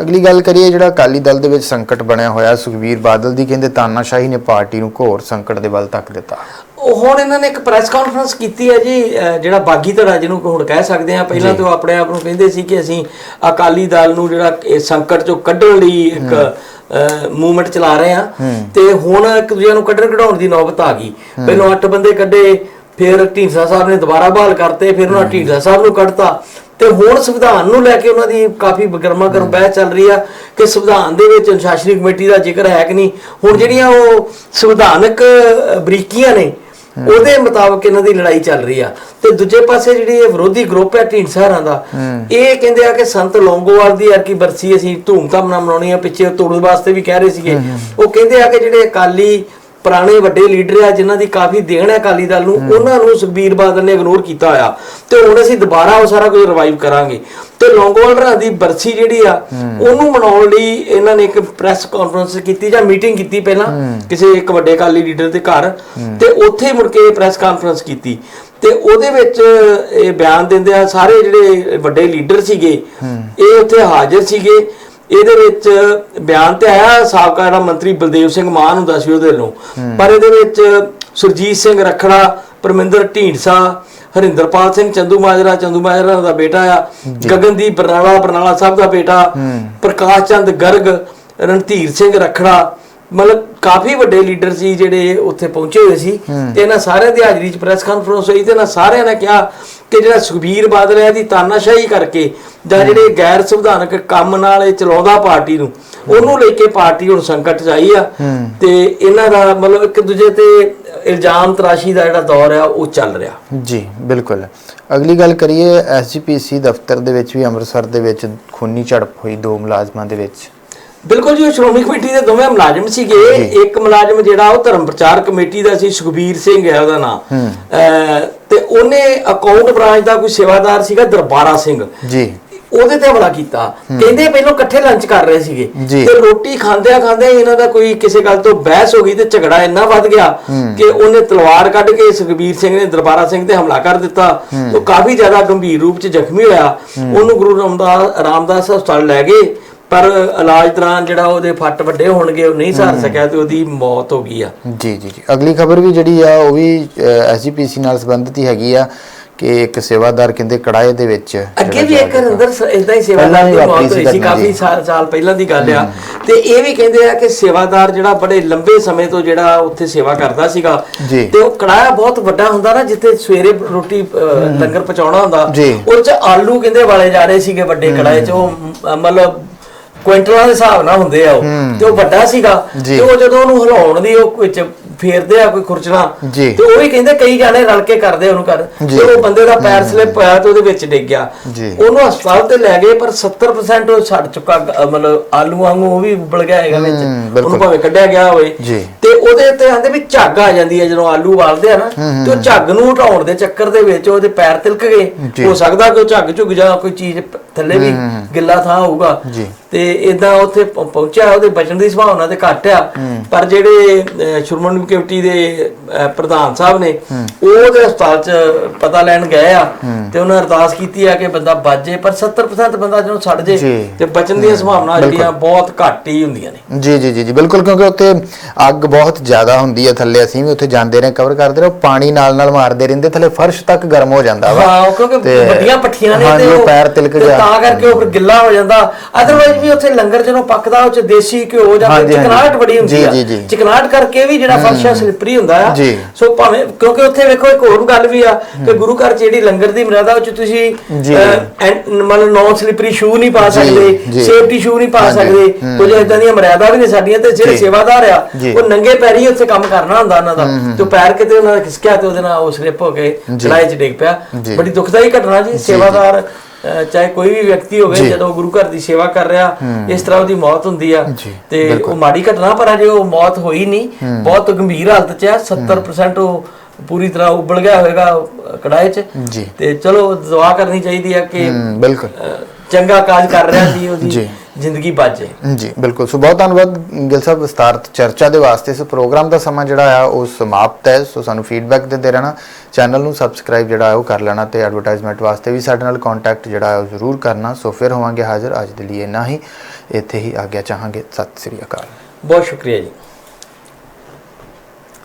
ਅਗਲੀ ਗੱਲ ਕਰੀਏ ਜਿਹੜਾ ਅਕਾਲੀ ਦਲ ਦੇ ਵਿੱਚ ਸੰਕਟ ਬਣਿਆ ਹੋਇਆ ਸੁਖਬੀਰ ਬਾਦਲ ਦੀ ਕਹਿੰਦੇ ਤਾਨਾਸ਼ਾਹੀ ਨੇ ਪਾਰਟੀ ਨੂੰ ਘੋਰ ਸੰਕਟ ਦੇ ਵੱਲ ਧੱਕ ਦਿੱਤਾ। ਉਹ ਹੁਣ ਇਹਨਾਂ ਨੇ ਇੱਕ ਪ੍ਰੈਸ ਕਾਨਫਰੰਸ ਕੀਤੀ ਹੈ ਜੀ ਜਿਹੜਾ ਬਾਗੀ ਧੜਾ ਜਿਹਨੂੰ ਹੁਣ ਕਹਿ ਸਕਦੇ ਆ ਪਹਿਲਾਂ ਤਾਂ ਉਹ ਆਪਣੇ ਆਪ ਨੂੰ ਕਹਿੰਦੇ ਸੀ ਕਿ ਅਸੀਂ ਅਕਾਲੀ ਦਲ ਨੂੰ ਜਿਹੜਾ ਇਹ ਸੰਕਟ ਚੋਂ ਕੱਢਣ ਲਈ ਇੱਕ ਮੂਵਮੈਂਟ ਚਲਾ ਰਹੇ ਆ ਤੇ ਹੁਣ ਇੱਕ ਦੂਜੇ ਨੂੰ ਕੱਢਣ ਕਢਾਉਣ ਦੀ ਨੌਬਤ ਆ ਗਈ। ਪਹਿਲਾਂ 8 ਬੰਦੇ ਕੱਢੇ ਫਿਰ ਢੀਂਡਸਾ ਸਾਹਿਬ ਨੇ ਦੁਬਾਰਾ ਬਹਾਲ ਕਰਤੇ ਫਿਰ ਉਹਨਾਂ ਢੀਂਡਸਾ ਸਾਹਿਬ ਨੂੰ ਕੱਢਤਾ। ਤੇ ਹੁਣ ਸੰਵਿਧਾਨ ਨੂੰ ਲੈ ਕੇ ਉਹਨਾਂ ਦੀ ਕਾਫੀ ਗਰਮਾ ਗਰਮ ਬਹਿਸ ਚੱਲ ਰਹੀ ਆ ਕਿ ਸੰਵਿਧਾਨ ਦੇ ਵਿੱਚ ਅਨੁਸ਼ਾਸਨੀ ਕਮੇਟੀ ਦਾ ਜ਼ਿਕਰ ਹੈ ਕਿ ਨਹੀਂ। ਹੁਣ ਜਿਹੜੀਆਂ ਉਹ ਸੰਵਿਧਾਨਕ ਬਰੀਕੀਆਂ ਨੇ ਉਹਦੇ ਮੁਤਾਬਕ ਇਹਨਾਂ ਦੀ ਲੜਾਈ ਚੱਲ ਰਹੀ ਆ। ਤੇ ਦੂਜੇ ਪਾਸੇ ਜਿਹੜੀ ਇਹ ਵਿਰੋਧੀ ਗਰੁੱਪ ਹੈ ਢੀਂਡਸਾਰਾਂ ਦਾ ਇਹ ਕਹਿੰਦੇ ਆ ਕਿ ਸੰਤ ਲੌਂਗੋਵਾਲ ਦੀ ਅਰਕੀ ਬਰਸੀ ਅਸੀਂ ਧੂਮਧਾਮ ਨਾਲ ਮਨਾਉਣੀ ਆ ਪਿੱਛੇ ਤੋੜਨ ਵਾਸਤੇ ਵੀ ਕਹਿ ਰਹੇ ਸੀਗੇ। ਉਹ ਕਹਿੰਦੇ ਆ ਕਿ ਜਿਹੜੇ ਅਕਾਲੀ ਪੁਰਾਣੇ ਵੱਡੇ ਲੀਡਰ ਆ ਜਿਨ੍ਹਾਂ ਦੀ ਕਾਫੀ ਦੇਣ ਹੈ ਅਕਾਲੀ ਦਲ ਨੂੰ ਉਹਨਾਂ ਨੂੰ ਸੁਖਬੀਰ ਬਾਦਲ ਨੇ ਇਗਨੋਰ ਕੀਤਾ ਹੋਇਆ। ਤੇ ਹੁਣ ਅਸੀਂ ਦੁਬਾਰਾ ਉਹ ਸਾਰਾ ਕੁਝ ਰਿਵਾਈਵ ਕਰਾਂਗੇ। ਤੇ ਲੌਂਗੋਵਾਲ ਰਾਂ ਦੀ ਬਰਸੀ ਜਿਹੜੀ ਆ ਉਹਨੂੰ ਮਨਾਉਣ ਲਈ ਇਹਨਾਂ ਨੇ ਇੱਕ ਪ੍ਰੈਸ ਕਾਨਫਰੰਸ ਕੀਤੀ ਜਾਂ ਮੀਟਿੰਗ ਕੀਤੀ ਪਹਿਲਾਂ ਕਿਸੇ ਇੱਕ ਵੱਡੇ ਅਕਾਲੀ ਲੀਡਰ ਦੇ ਘਰ। ਤੇ ਉੱਥੇ ਮੁੜ ਕੇ ਪ੍ਰੈਸ ਕਾਨਫਰੰਸ ਕੀਤੀ। ਤੇ ਉਹਦੇ ਵਿੱਚ ਇਹ ਬਿਆਨ ਦਿੰਦੇ ਆ ਸਾਰੇ ਜਿਹੜੇ ਵੱਡੇ ਲੀਡਰ ਸੀਗੇ ਇਹ ਉੱਥੇ ਹਾਜ਼ਰ ਸੀਗੇ। ਇਹਦੇ ਵਿੱਚ ਬਿਆਨ ਤੇ ਆਇਆ ਸਾਬਕਾ ਜਿਹੜਾ ਮੰਤਰੀ ਬਲਦੇਵ ਸਿੰਘ ਮਾਨ ਹੁੰਦਾ ਸੀ ਉਹਦੇ ਵੱਲੋਂ। ਪਰ ਇਹਦੇ ਵਿੱਚ ਸੁਰਜੀਤ ਸਿੰਘ ਰਖੜਾ ਪਰਮਿੰਦਰ ਢੀਂਡਸਾ ਹਰਿੰਦਰਪਾਲ ਸਿੰਘ ਚੰਦੂ ਮਾਜਰਾ ਚੰਦੂ ਮਾਜਰਾ ਦਾ ਬੇਟਾ ਆ ਗਗਨਦੀਪ ਬਰਨਾਲਾ ਬਰਨਾਲਾ ਸਾਹਿਬ ਦਾ ਬੇਟਾ ਪ੍ਰਕਾਸ਼ ਚੰਦ ਗਰਗ ਰਣਧੀਰ ਸਿੰਘ ਰਖੜਾ ਮਤਲਬ ਕਾਫੀ ਵੱਡੇ ਲੀਡਰ ਸੀ ਜਿਹੜੇ ਉੱਥੇ ਪਹੁੰਚੇ ਹੋਏ ਸੀ। ਤੇ ਇਹਨਾਂ ਸਾਰਿਆਂ ਦੀ ਹਾਜ਼ਰੀ 'ਚ ਪ੍ਰੈਸ ਕਾਨਫਰੰਸ ਹੋਈ ਤੇ ਇਹਨਾਂ ਸਾਰਿਆਂ ਨੇ ਕਿਹਾ ਕਿ ਜਿਹੜਾ ਸੁਖਬੀਰ ਬਾਦਲ ਹੈ ਦੀ ਤਾਨਾਸ਼ਾਹੀ ਕਰਕੇ ਜਾਂ ਜਿਹੜੇ ਗੈਰ ਸੰਵਿਧਾਨਕ ਕੰਮ ਨਾਲ ਇਹ ਚਲਾਉਂਦਾ ਪਾਰਟੀ ਨੂੰ ਉਹਨੂੰ ਲੈ ਕੇ ਪਾਰਟੀ ਹੁਣ ਸੰਕਟ 'ਚ ਆਈ ਆ। ਤੇ ਇਹਨਾਂ ਦਾ ਮਤਲਬ ਇੱਕ ਦੂਜੇ ਤੇ ਇਲਜ਼ਾਮ ਤਰਾਸ਼ੀ ਦਾ ਜਿਹੜਾ ਦੌਰ ਆ ਉਹ ਚੱਲ ਰਿਹਾ। ਜੀ ਬਿਲਕੁਲ। ਅਗਲੀ ਗੱਲ ਕਰੀਏ ਐਸਜੀਪੀਸੀ ਦਫ਼ਤਰ ਦੇ ਵਿੱਚ ਵੀ ਅੰਮ੍ਰਿਤਸਰ ਦੇ ਵਿੱਚ ਖੂਨੀ ਝੜਪ ਹੋਈ ਦੋ ਮੁਲਾਜ਼ਮਾਂ ਦੇ ਵਿੱਚ। ਬਿਲਕੁਲ ਜੀ ਸ਼੍ਰੋਮਣੀ ਕਮੇਟੀ ਦੇ ਦੋਵੇਂ ਮੁਲਾਜ਼ਮ ਸੀਗੇ। ਇੱਕ ਮੁਲਾਜ਼ਮ ਜਿਹੜਾ ਉਹ ਧਰਮ ਪ੍ਰਚਾਰ ਕਮੇਟੀ ਦਾ ਸੀ ਸੁਖਬੀਰ ਸਿੰਘ ਹੈ ਉਹਦਾ ਨਾਮ। ਤੇ ਉਹਨੇ ਅਕਾਊਂਟ ਬ੍ਰਾਂਚ ਦਾ ਕੋਈ ਸੇਵਾਦਾਰ ਸੀਗਾ ਦਰਬਾਰਾ ਸਿੰਘ। ਜੀ। ਉਹਦੇ ਤੇ ਹਮਲਾ ਕੀਤਾ। ਕਹਿੰਦੇ ਪਹਿਲਾਂ ਇਕੱਠੇ ਲੰਚ ਕਰ ਰਹੇ ਸੀਗੇ। ਤੇ ਰੋਟੀ ਖਾਂਦਿਆਂ ਖਾਂਦਿਆਂ ਹੀ ਇਹਨਾਂ ਦਾ ਕੋਈ ਕਿਸੇ ਗੱਲ ਤੋਂ ਬਹਿਸ ਹੋ ਗਈ ਤੇ ਝਗੜਾ ਇੰਨਾ ਵੱਧ ਗਿਆ ਕਿ ਉਹਨੇ ਤਲਵਾਰ ਕੱਢ ਕੇ ਸੁਖਬੀਰ ਸਿੰਘ ਨੇ ਦਰਬਾਰਾ ਸਿੰਘ ਤੇ ਹਮਲਾ ਕਰ ਦਿੱਤਾ। ਉਹ ਕਾਫੀ ਜ਼ਿਆਦਾ ਗੰਭੀਰ ਰੂਪ 'ਚ ਜ਼ਖਮੀ ਹੋਇਆ। ਉਹਨੂੰ ਗੁਰੂ ਰਾਮਦਾਸ ਰਾਮਦਾਸ ਹਸਪਤਾਲ ਲੈ ਗਏ। ਪਰ ਇਲਾਜ ਦੌਰਾਨ ਜਿਹੜਾ ਉਹਦੇ ਫੱਟ ਵੱਡੇ ਹੋਣਗੇ ਉਹ ਨਹੀਂ ਸਹਾਰ ਸਕਿਆ ਤੇ ਉਹਦੀ ਮੌਤ ਹੋ ਗਈ ਆ। ਜੀ ਜੀ ਜੀ। ਅਗਲੀ ਖਬਰ ਵੀ ਜਿਹੜੀ ਆ ਉਹ ਵੀ ਐਸਜੀਪੀਸੀ ਨਾਲ ਸੰਬੰਧਿਤ ਹੀ ਹੈਗੀ ਆ ਕਿ ਇੱਕ ਸੇਵਾਦਾਰ ਕਹਿੰਦੇ ਕੜਾਏ ਦੇ ਵਿੱਚ ਅੱਗੇ ਵੀ ਇੱਕ ਅੰਦਰ ਇਦਾਂ ਹੀ ਸੇਵਾਦਾਰ ਦੀ ਮੌਤ ਹੋਈ ਸੀ ਕਾਫੀ। ਸਾਲ ਪਹਿਲਾਂ ਦੀ ਗੱਲ ਆ। ਤੇ ਇਹ ਵੀ ਕਹਿੰਦੇ ਆ ਕਿ ਸੇਵਾਦਾਰ ਜਿਹੜਾ ਬੜੇ ਲੰਬੇ ਸਮੇਂ ਤੋਂ ਜਿਹੜਾ ਉੱਥੇ ਸੇਵਾ ਕਰਦਾ ਸੀਗਾ। ਤੇ ਉਹ ਕੜਾਇਆ ਬਹੁਤ ਵੱਡਾ ਹੁੰਦਾ ਨਾ ਜਿੱਥੇ ਸਵੇਰੇ ਰੋਟੀ ਲੰਗਰ ਪਹੁੰਚਾਉਣਾ ਹੁੰਦਾ। ਉਹ ਚ ਆਲੂ ਕਹਿੰਦੇ ਵਾਲੇ ਜਾ ਰਹੇ ਸੀਗੇ ਵੱਡੇ ਕੜਾਏ ਚ। ਉਹ ਮਤਲਬ ਕੁਇੰਟਲਾਂ ਦੇ ਹਿਸਾਬ ਨਾਲ ਹੁੰਦੇ ਆ ਉਹ ਤੇ ਉਹ ਵੱਡਾ ਸੀਗਾ। ਤੇ ਉਹ ਜਦੋਂ ਉਹਨੂੰ ਹਿਲਾਉਣ ਦੀ ਉਹ ਵਿੱਚ ਫੇਰਦੇ ਆ ਕੋਈ ਖੁਰਚਣਾ। ਤੇ ਉਹ ਵੀ ਕਹਿੰਦੇ ਕਈ ਜਾਣੇ ਰਲ ਕੇ ਕਰਦੇ ਉਹਨੂੰ ਕਰ। ਤੇ ਉਹ ਬੰਦੇ ਦਾ ਪੈਰ ਸਲਿਪ ਹੋਇਆ ਤੇ ਉਹਦੇ ਵਿੱਚ ਡਿੱਗ ਗਿਆ। ਉਹਨੂੰ ਹਸਪਤਾਲ ਤੇ ਲੈ ਗਏ ਪਰ 70% ਉਹ ਛੱਡ ਚੁੱਕਾ ਮਤਲਬ ਆਲੂ ਵਾਂਗੂ ਉਹ ਵੀ ਉਬਲ ਗਿਆ ਹੈਗਾ ਵਿੱਚ। ਉਹਨੂੰ ਭਾਵੇਂ ਕੱਢਿਆ ਗਿਆ ਹੋਵੇ। ਤੇ ਉਹਦੇ ਤੇ ਆਂਦੇ ਵੀ ਝੱਗ ਆ ਜਾਂਦੀ ਹੈ ਜਦੋਂ ਆਲੂ ਉਬਾਲਦੇ ਆ ਨਾ ਤੇ ਉਹ ਝੱਗ ਨੂੰ ਹਟਾਉਣ ਦੇ ਚੱਕਰ ਦੇ ਵਿੱਚ ਉਹਦੇ ਪੈਰ ਤਿਲਕ। ਗਏ ਹੋ ਸਕਦਾ ਕਿ ਉਹ ਝੱਗ ਝੁੱਗ ਜਾਂ ਕੋਈ ਚੀਜ਼ ਥੱਲੇ ਵੀ ਗਿੱਲਾ ਥਾਂ ਹੋਊਗਾ। ਤੇ ਇਦਾਂ ਉੱਥੇ ਪਹੁੰਚਿਆ ਉਹਦੇ ਬਚਣ ਦੀ ਸੰਭਾਵਨਾ ਤੇ ਘੱਟ ਆ। ਪਰ ਜਿਹੜੇ ਸ਼੍ਰੋਮਣੀ ਕਮੇਟੀ ਦੇ ਪ੍ਰਧਾਨ ਸਾਹਿਬ ਨੇ ਉਹ ਉਹਦੇ ਹਸਪਤਾਲ 'ਚ ਪਤਾ ਲੈਣ ਗਏ ਆ ਤੇ ਉਹਨਾਂ ਅਰਦਾਸ ਕੀਤੀ ਆ ਕਿ ਬੰਦਾ ਬਚ ਪਰ 70% ਬੰਦਾ ਜਦੋਂ ਛੱਡ ਜੇ। ਤੇ ਬਚਣ ਦੀਆਂ ਸੰਭਾਵਨਾ ਜਿਹੜੀਆਂ ਬਹੁਤ ਘੱਟ ਹੀ ਹੁੰਦੀਆਂ ਨੇ। ਜੀ ਜੀ ਜੀ ਜੀ ਬਿਲਕੁਲ ਕਿਉਂਕਿ ਉੱਥੇ ਅੱਗ ਬਹੁਤ ਜ਼ਿਆਦਾ ਹੁੰਦੀ ਹੈ ਥੱਲੇ ਅਸੀਂ ਵੀ ਉੱਥੇ ਜਾਂਦੇ ਰਹੇ ਕਵਰ ਕਰਦੇ ਰਹੇ ਪਾਣੀ ਨਾਲ ਨਾਲ ਮਾਰਦੇ ਰਹਿੰਦੇ ਥੱਲੇ ਫਰਸ਼ ਤੱਕ ਗਰਮ ਹੋ ਜਾਂਦਾ ਵਾ। ਹਾਂ ਕਿਉਂਕਿ ਤੇ- ਵੱਡੀਆਂ ਪੱਠੀਆਂ ਨੇ ਹਾਂਜੀ, ਉਹ ਪੈਰ ਤਿਲਕ ਤੇ ਗਿਆ ਤਾਂ ਕਰਕੇ ਉਹ ਫਿਰ ਗਿੱਲਾ ਹੋ ਜਾਂਦਾ ਅਦਰਵਾਈਜ਼ ਵੀ ਉੱਥੇ ਲੰਗਰ ਜਦੋਂ ਪੱਕਦਾ ਉਹ ਚ ਦੇਸੀ ਘਿਓ ਜਾਂ ਹਾਂਜੀ, ਹਾਂਜੀ। ਚਿਕਨਾਹਟ ਬੜੀ ਹੁੰਦੀ ਜੀ, ਆ ਜੀ। ਚਿਕਨਾਹਟ ਕਰਕੇ ਵੀ ਜਿਹੜਾ ਫਰਸ਼ ਆ ਸਲਿਪਰੀ ਹੁੰਦਾ ਆ ਜੀ। ਸੋ ਭਾਵੇਂ ਕਿਉਂਕਿ ਉੱਥੇ ਵੇਖੋ ਇੱਕ ਹੋਰ ਗੱਲ ਵੀ ਆ ਕਿ ਗੁਰੂ ਘਰ ਚ ਜਿਹੜੀ ਲੰਗਰ ਦੀ ਮਰਿਆਦਾ ਉਹ ਚ ਤੁਸੀਂ ਜੀ। ਅਹ, ਐਨ- ਮਤਲਬ ਨੌਨ ਸਲਿਪਰੀ ਸ਼ੂ ਨਹੀਂ ਪਾ ਸਕਦੇ ਜੀ। ਸੇਫਟੀ ਸ਼ੂ ਨਹੀਂ ਪਾ ਹਾਂਜੀ, ਸਕਦੇ ਕੁਝ ਇਦਾਂ ਦੀਆਂ ਮਰਿਆਦਾ ਵੀ ਨੇ ਸਾਡੀਆਂ ਤੇ ਜਿਹੜੇ ਜੀ। ਸੇਵਾਦਾਰ ਆ ਜੀ। ਉਹ ਨੰਗੇ ਪੈਰੀ ਉੱਥੇ ਕੰਮ ਕਰਨਾ ਹੁੰਦਾ ਉਹਨਾਂ ਦਾ ਤੇ ਉਹ ਪੈਰ ਕਿਤੇ ਉਹਨਾਂ ਦਾ ਖਿਸਕਿਆ ਤੇ ਉਹਦੇ ਨਾਲ ਉਹ ਸਲਿਪ ਹੋ ਕੇ ਜੀ। ਚੜਾਈ ਚ ਡਿੱਗ ਪਿਆ ਜੀ। ਬੜੀ ਦੁਖਦਾਈ ਘਟਨਾ ਜੀ ਸੇਵਾਦਾਰ ਚਾਹੇ ਕੋਈ ਵੀ ਵਿਅਕਤੀ ਹੋਵੇ। ਜਦੋਂ ਗੁਰੂ ਘਰ ਦੀ ਸੇਵਾ ਕਰ ਰਿਹਾ ਇਸ ਤਰ੍ਹਾਂ ਉਹਦੀ ਮੌਤ ਹੁੰਦੀ ਆ। ਤੇ ਉਹ ਮਾੜੀ ਘਟਨਾ ਪਰ ਅਜੇ ਉਹ ਮੌਤ ਹੋਈ ਨਹੀਂ। ਬਹੁਤ ਗੰਭੀਰ ਹਾਲਤ 'ਚ ਆ। 70% ਉਹ ਪੂਰੀ ਤਰ੍ਹਾਂ ਉਬਲ ਗਿਆ ਹੋਵੇਗਾ ਕੜਾਹੇ 'ਚ। ਤੇ ਚਲੋ ਦੁਆ ਕਰਨੀ ਚਾਹੀਦੀ ਆ ਕਿ ਬਿਲਕੁਲ। ਚੰਗਾ ਕਾਜ ਕਰ ਰਿਹਾ ਸੀ ਉਹਦੀ। ਜ਼ਿੰਦਗੀ ਬਚ ਜਾਏ ਜੀ ਬਿਲਕੁਲ। ਸੋ ਬਹੁਤ ਧੰਨਵਾਦ ਗਿਲ ਸਾਹਿਬ ਵਿਸਤਾਰਤ ਚਰਚਾ ਦੇ ਵਾਸਤੇ। ਇਸ ਪ੍ਰੋਗਰਾਮ ਦਾ ਸਮਾਂ ਜਿਹੜਾ ਆ ਉਹ ਸਮਾਪਤ ਹੈ। ਸੋ ਸਾਨੂੰ ਫੀਡਬੈਕ ਦਿੰਦੇ ਰਹਿਣਾ। ਚੈਨਲ ਨੂੰ ਸਬਸਕ੍ਰਾਈਬ ਜਿਹੜਾ ਉਹ ਕਰ ਲੈਣਾ ਤੇ ਐਡਵਰਟਾਈਜ਼ਮੈਂਟ ਵਾਸਤੇ ਵੀ ਸਾਡੇ ਨਾਲ ਕੰਟੈਕਟ ਜਿਹੜਾ ਉਹ ਜ਼ਰੂਰ ਕਰਨਾ। ਸੋ ਫਿਰ ਹੋਵਾਂਗੇ ਹਾਜ਼ਰ। ਅੱਜ ਦੇ ਲਈ ਇੰਨਾ ਹੀ। ਇੱਥੇ ਹੀ ਆਗਿਆ ਚਾਹਾਂਗੇ। ਸਤਿ ਸ੍ਰੀ ਅਕਾਲ। ਬਹੁਤ ਸ਼ੁਕਰੀਆ ਜੀ।